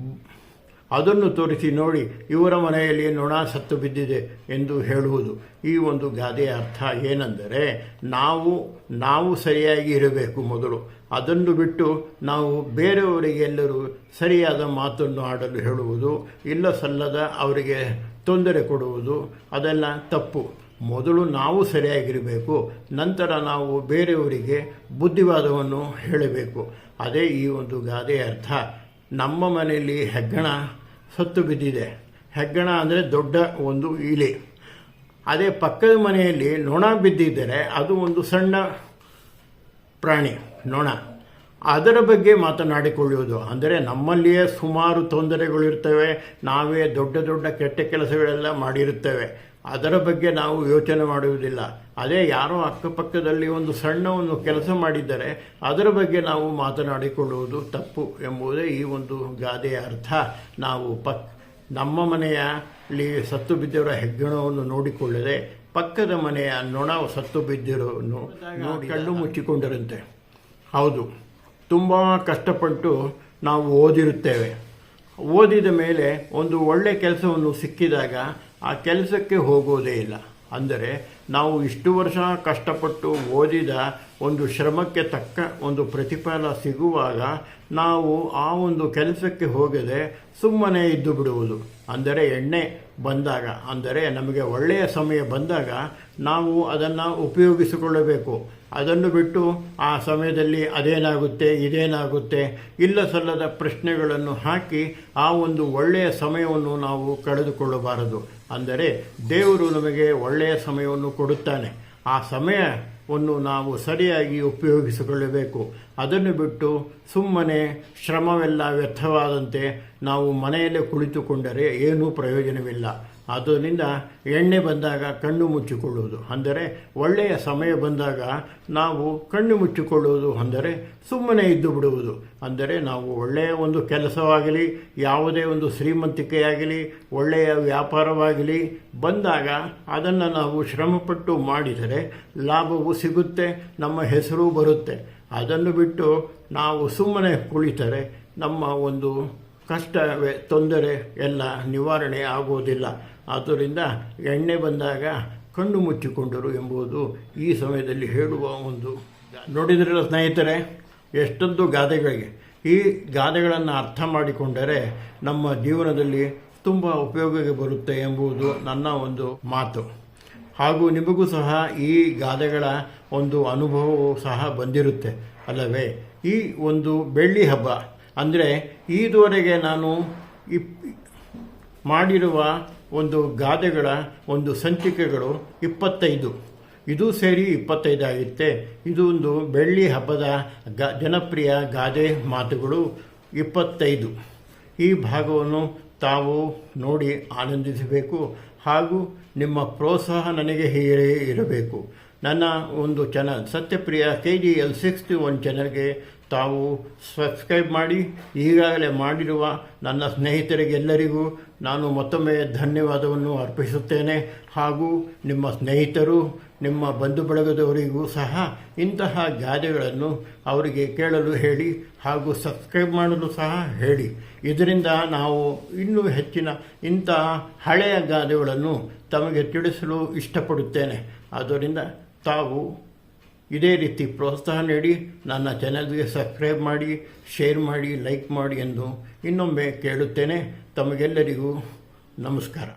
ಅದನ್ನು ತೋರಿಸಿ ನೋಡಿ ಇವರ ಮನೆಯಲ್ಲಿ ನೊಣ ಸತ್ತು ಬಿದ್ದಿದೆ ಎಂದು ಹೇಳುವುದು. ಈ ಒಂದು ಗಾದೆಯ ಅರ್ಥ ಏನೆಂದರೆ ನಾವು ನಾವು ಸರಿಯಾಗಿ ಇರಬೇಕು ಮೊದಲು. ಅದನ್ನು ಬಿಟ್ಟು ನಾವು ಬೇರೆಯವರಿಗೆಲ್ಲರೂ ಸರಿಯಾದ ಮಾತನ್ನು ಆಡಲು ಹೇಳುವುದು ಇಲ್ಲ ಸಲ್ಲದ ಅವರಿಗೆ ತೊಂದರೆ ಕೊಡುವುದು, ಅದೆಲ್ಲ ತಪ್ಪು. ಮೊದಲು ನಾವು ಸರಿಯಾಗಿರಬೇಕು, ನಂತರ ನಾವು ಬೇರೆಯವರಿಗೆ ಬುದ್ಧಿವಾದವನ್ನು ಹೇಳಬೇಕು. ಅದೇ ಈ ಒಂದು ಗಾದೆಯ ಅರ್ಥ. ನಮ್ಮ ಮನೆಯಲ್ಲಿ ಹೆಗ್ಗಣ ಸತ್ತು ಬಿದ್ದಿದೆ. ಹೆಗ್ಗಣ ಅಂದರೆ ದೊಡ್ಡ ಒಂದು ಇಲಿ. ಅದೇ ಪಕ್ಕದ ಮನೆಯಲ್ಲಿ ನೊಣ ಬಿದ್ದಿದ್ದರೆ ಅದು ಒಂದು ಸಣ್ಣ ಪ್ರಾಣಿ, ನೊಣ. ಅದರ ಬಗ್ಗೆ ಮಾತನಾಡಿಕೊಳ್ಳುವುದು. ಅಂದರೆ ನಮ್ಮಲ್ಲಿಯೇ ಸುಮಾರು ತೊಂದರೆಗಳಿರ್ತವೆ ನಾವೇ ದೊಡ್ಡ ದೊಡ್ಡ ಕೆಟ್ಟ ಕೆಲಸಗಳೆಲ್ಲ ಮಾಡಿರುತ್ತೇವೆ. ಅದರ ಬಗ್ಗೆ ನಾವು ಯೋಚನೆ ಮಾಡುವುದಿಲ್ಲ. ಅದೇ ಯಾರೋ ಅಕ್ಕಪಕ್ಕದಲ್ಲಿ ಒಂದು ಸಣ್ಣ ಒಂದು ಕೆಲಸ ಮಾಡಿದ್ದರೆ ಅದರ ಬಗ್ಗೆ ನಾವು ಮಾತನಾಡಿಕೊಳ್ಳುವುದು ತಪ್ಪು ಎಂಬುದೇ ಈ ಒಂದು ಗಾದೆಯ ಅರ್ಥ. ನಾವು ಪಕ್ ನಮ್ಮ ಮನೆಯಲ್ಲಿ ಸತ್ತು ಬಿದ್ದವರ ಹೆಗ್ಗಣವನ್ನು ನೋಡಿಕೊಳ್ಳದೆ ಪಕ್ಕದ ಮನೆಯ ನೊಣ ಸತ್ತು ಬಿದ್ದಿರೋನು ನೋಡಿ ಕಣ್ಣು ಮುಚ್ಚಿಕೊಂಡಿರಂತೆ. ಹೌದು. ತುಂಬ ಕಷ್ಟಪಟ್ಟು ನಾವು ಓದಿರುತ್ತೇವೆ. ಓದಿದ ಮೇಲೆ ಒಂದು ಒಳ್ಳೆಯ ಕೆಲಸವನ್ನು ಸಿಕ್ಕಿದಾಗ ಆ ಕೆಲಸಕ್ಕೆ ಹೋಗೋದೇ ಇಲ್ಲ. ಅಂದರೆ ನಾವು ಇಷ್ಟು ವರ್ಷ ಕಷ್ಟಪಟ್ಟು ಓದಿದ ಒಂದು ಶ್ರಮಕ್ಕೆ ತಕ್ಕ ಒಂದು ಪ್ರತಿಫಲ ಸಿಗುವಾಗ ನಾವು ಆ ಒಂದು ಕೆಲಸಕ್ಕೆ ಹೋಗದೆ ಸುಮ್ಮನೆ ಇದ್ದು ಬಿಡುವುದು. ಅಂದರೆ ಎಣ್ಣೆ ಬಂದಾಗ, ಅಂದರೆ ನಮಗೆ ಒಳ್ಳೆಯ ಸಮಯ ಬಂದಾಗ ನಾವು ಅದನ್ನು ಉಪಯೋಗಿಸಿಕೊಳ್ಳಬೇಕು. ಅದನ್ನು ಬಿಟ್ಟು ಆ ಸಮಯದಲ್ಲಿ ಅದೇನಾಗುತ್ತೆ, ಇದೇನಾಗುತ್ತೆ ಇಲ್ಲ ಸಲ್ಲದ ಪ್ರಶ್ನೆಗಳನ್ನು ಹಾಕಿ ಆ ಒಂದು ಒಳ್ಳೆಯ ಸಮಯವನ್ನು ನಾವು ಕಳೆದುಕೊಳ್ಳಬಾರದು. ಅಂದರೆ ದೇವರು ನಮಗೆ ಒಳ್ಳೆಯ ಸಮಯವನ್ನು ಕೊಡುತ್ತಾನೆ. ಆ ಸಮಯವನ್ನು ನಾವು ಸರಿಯಾಗಿ ಉಪಯೋಗಿಸಿಕೊಳ್ಳಬೇಕು. ಅದನ್ನು ಬಿಟ್ಟು ಸುಮ್ಮನೆ ಶ್ರಮವೆಲ್ಲ ವ್ಯರ್ಥವಾದಂತೆ ನಾವು ಮನೆಯಲ್ಲೇ ಕುಳಿತುಕೊಂಡರೆ ಏನೂ ಪ್ರಯೋಜನವಿಲ್ಲ. ಆದ್ದರಿಂದ ಎಣ್ಣೆ ಬಂದಾಗ ಕಣ್ಣು ಮುಚ್ಚಿಕೊಳ್ಳುವುದು. ಅಂದರೆ ಒಳ್ಳೆಯ ಸಮಯ ಬಂದಾಗ ನಾವು ಕಣ್ಣು ಮುಚ್ಚಿಕೊಳ್ಳುವುದು. ಅಂದರೆ ಸುಮ್ಮನೆ ಇದ್ದು ಬಿಡುವುದು. ಅಂದರೆ ನಾವು ಒಳ್ಳೆಯ ಒಂದು ಕೆಲಸವಾಗಲಿ, ಯಾವುದೇ ಒಂದು ಶ್ರೀಮಂತಿಕೆಯಾಗಲಿ, ಒಳ್ಳೆಯ ವ್ಯಾಪಾರವಾಗಲಿ ಬಂದಾಗ ಅದನ್ನು ನಾವು ಶ್ರಮಪಟ್ಟು ಮಾಡಿದರೆ ಲಾಭವು ಸಿಗುತ್ತೆ, ನಮ್ಮ ಹೆಸರು ಬರುತ್ತೆ. ಅದನ್ನು ಬಿಟ್ಟು ನಾವು ಸುಮ್ಮನೆ ಕುಳಿತರೆ ನಮ್ಮ ಒಂದು ಕಷ್ಟವೇ, ತೊಂದರೆ ಎಲ್ಲ ನಿವಾರಣೆ ಆಗುವುದಿಲ್ಲ. ಆದ್ದರಿಂದ ಎಣ್ಣೆ ಬಂದಾಗ ಕಣ್ಣು ಮುಚ್ಚಿಕೊಂಡರು ಎಂಬುದು ಈ ಸಮಯದಲ್ಲಿ ಹೇಳುವ ಒಂದು ನೋಡಿದ್ರಲ್ಲ ಸ್ನೇಹಿತರೆ, ಎಷ್ಟೊಂದು ಗಾದೆಗಳಿಗೆ. ಈ ಗಾದೆಗಳನ್ನು ಅರ್ಥ ಮಾಡಿಕೊಂಡರೆ ನಮ್ಮ ಜೀವನದಲ್ಲಿ ತುಂಬ ಉಪಯೋಗಕ್ಕೆ ಬರುತ್ತೆ ಎಂಬುದು ನನ್ನ ಒಂದು ಮಾತು. ಹಾಗೂ ನಿಮಗೂ ಸಹ ಈ ಗಾದೆಗಳ ಒಂದು ಅನುಭವವು ಸಹ ಬಂದಿರುತ್ತೆ ಅಲ್ಲವೇ? ಈ ಒಂದು ಬೆಳ್ಳಿ ಹಬ್ಬ ಅಂದರೆ ಈದುವರೆಗೆ ನಾನು ಇಪ್ ಮಾಡಿರುವ ಒಂದು ಗಾದೆಗಳ ಒಂದು ಸಂಚಿಕೆಗಳು ಇಪ್ಪತ್ತೈದು. ಇದು ಸೇರಿ ಇಪ್ಪತ್ತೈದಾಗುತ್ತೆ ಇದು ಒಂದು ಬೆಳ್ಳಿ ಹಬ್ಬದ ಗ, ಜನಪ್ರಿಯ ಗಾದೆ ಮಾತುಗಳು ಇಪ್ಪತ್ತೈದು. ಈ ಭಾಗವನ್ನು ತಾವು ನೋಡಿ ಆನಂದಿಸಬೇಕು ಹಾಗೂ ನಿಮ್ಮ ಪ್ರೋತ್ಸಾಹ ನನಗೆ ಹೇಳೇ ಇರಬೇಕು. ನನ್ನ ಒಂದು channel Satyapriya K G L sixty one ಚಾನಲ್ಗೆ ತಾವು ಸಬ್ಸ್ಕ್ರೈಬ್ ಮಾಡಿ, ಈಗಾಗಲೇ ಮಾಡಿರುವ ನನ್ನ ಸ್ನೇಹಿತರಿಗೆಲ್ಲರಿಗೂ ನಾನು ಮತ್ತೊಮ್ಮೆ ಧನ್ಯವಾದವನ್ನು ಅರ್ಪಿಸುತ್ತೇನೆ. ಹಾಗೂ ನಿಮ್ಮ ಸ್ನೇಹಿತರು, ನಿಮ್ಮ ಬಂಧು ಬಳಗದವರಿಗೂ ಸಹ ಇಂತಹ ಗಾದೆಗಳನ್ನು ಅವರಿಗೆ ಕೇಳಲು ಹೇಳಿ ಹಾಗೂ ಸಬ್ಸ್ಕ್ರೈಬ್ ಮಾಡಲು ಸಹ ಹೇಳಿ. ಇದರಿಂದ ನಾವು ಇನ್ನೂ ಹೆಚ್ಚಿನ ಇಂತಹ ಹಳೆಯ ಗಾದೆಗಳನ್ನು ತಮಗೆ ತಿಳಿಸಲು ಇಷ್ಟಪಡುತ್ತೇನೆ. ಆದ್ದರಿಂದ ತಾವು ಇದೇ ರೀತಿ ಪ್ರೋತ್ಸಾಹ ನೀಡಿ, ನನ್ನ ಚಾನಲ್ಗೆ ಸಬ್ಸ್ಕ್ರೈಬ್ ಮಾಡಿ ಶೇರ್ ಮಾಡಿ ಲೈಕ್ ಮಾಡಿ ಎಂದು ಇನ್ನೊಮ್ಮೆ ಕೇಳುತ್ತೇನೆ. ತಮಗೆಲ್ಲರಿಗೂ ನಮಸ್ಕಾರ.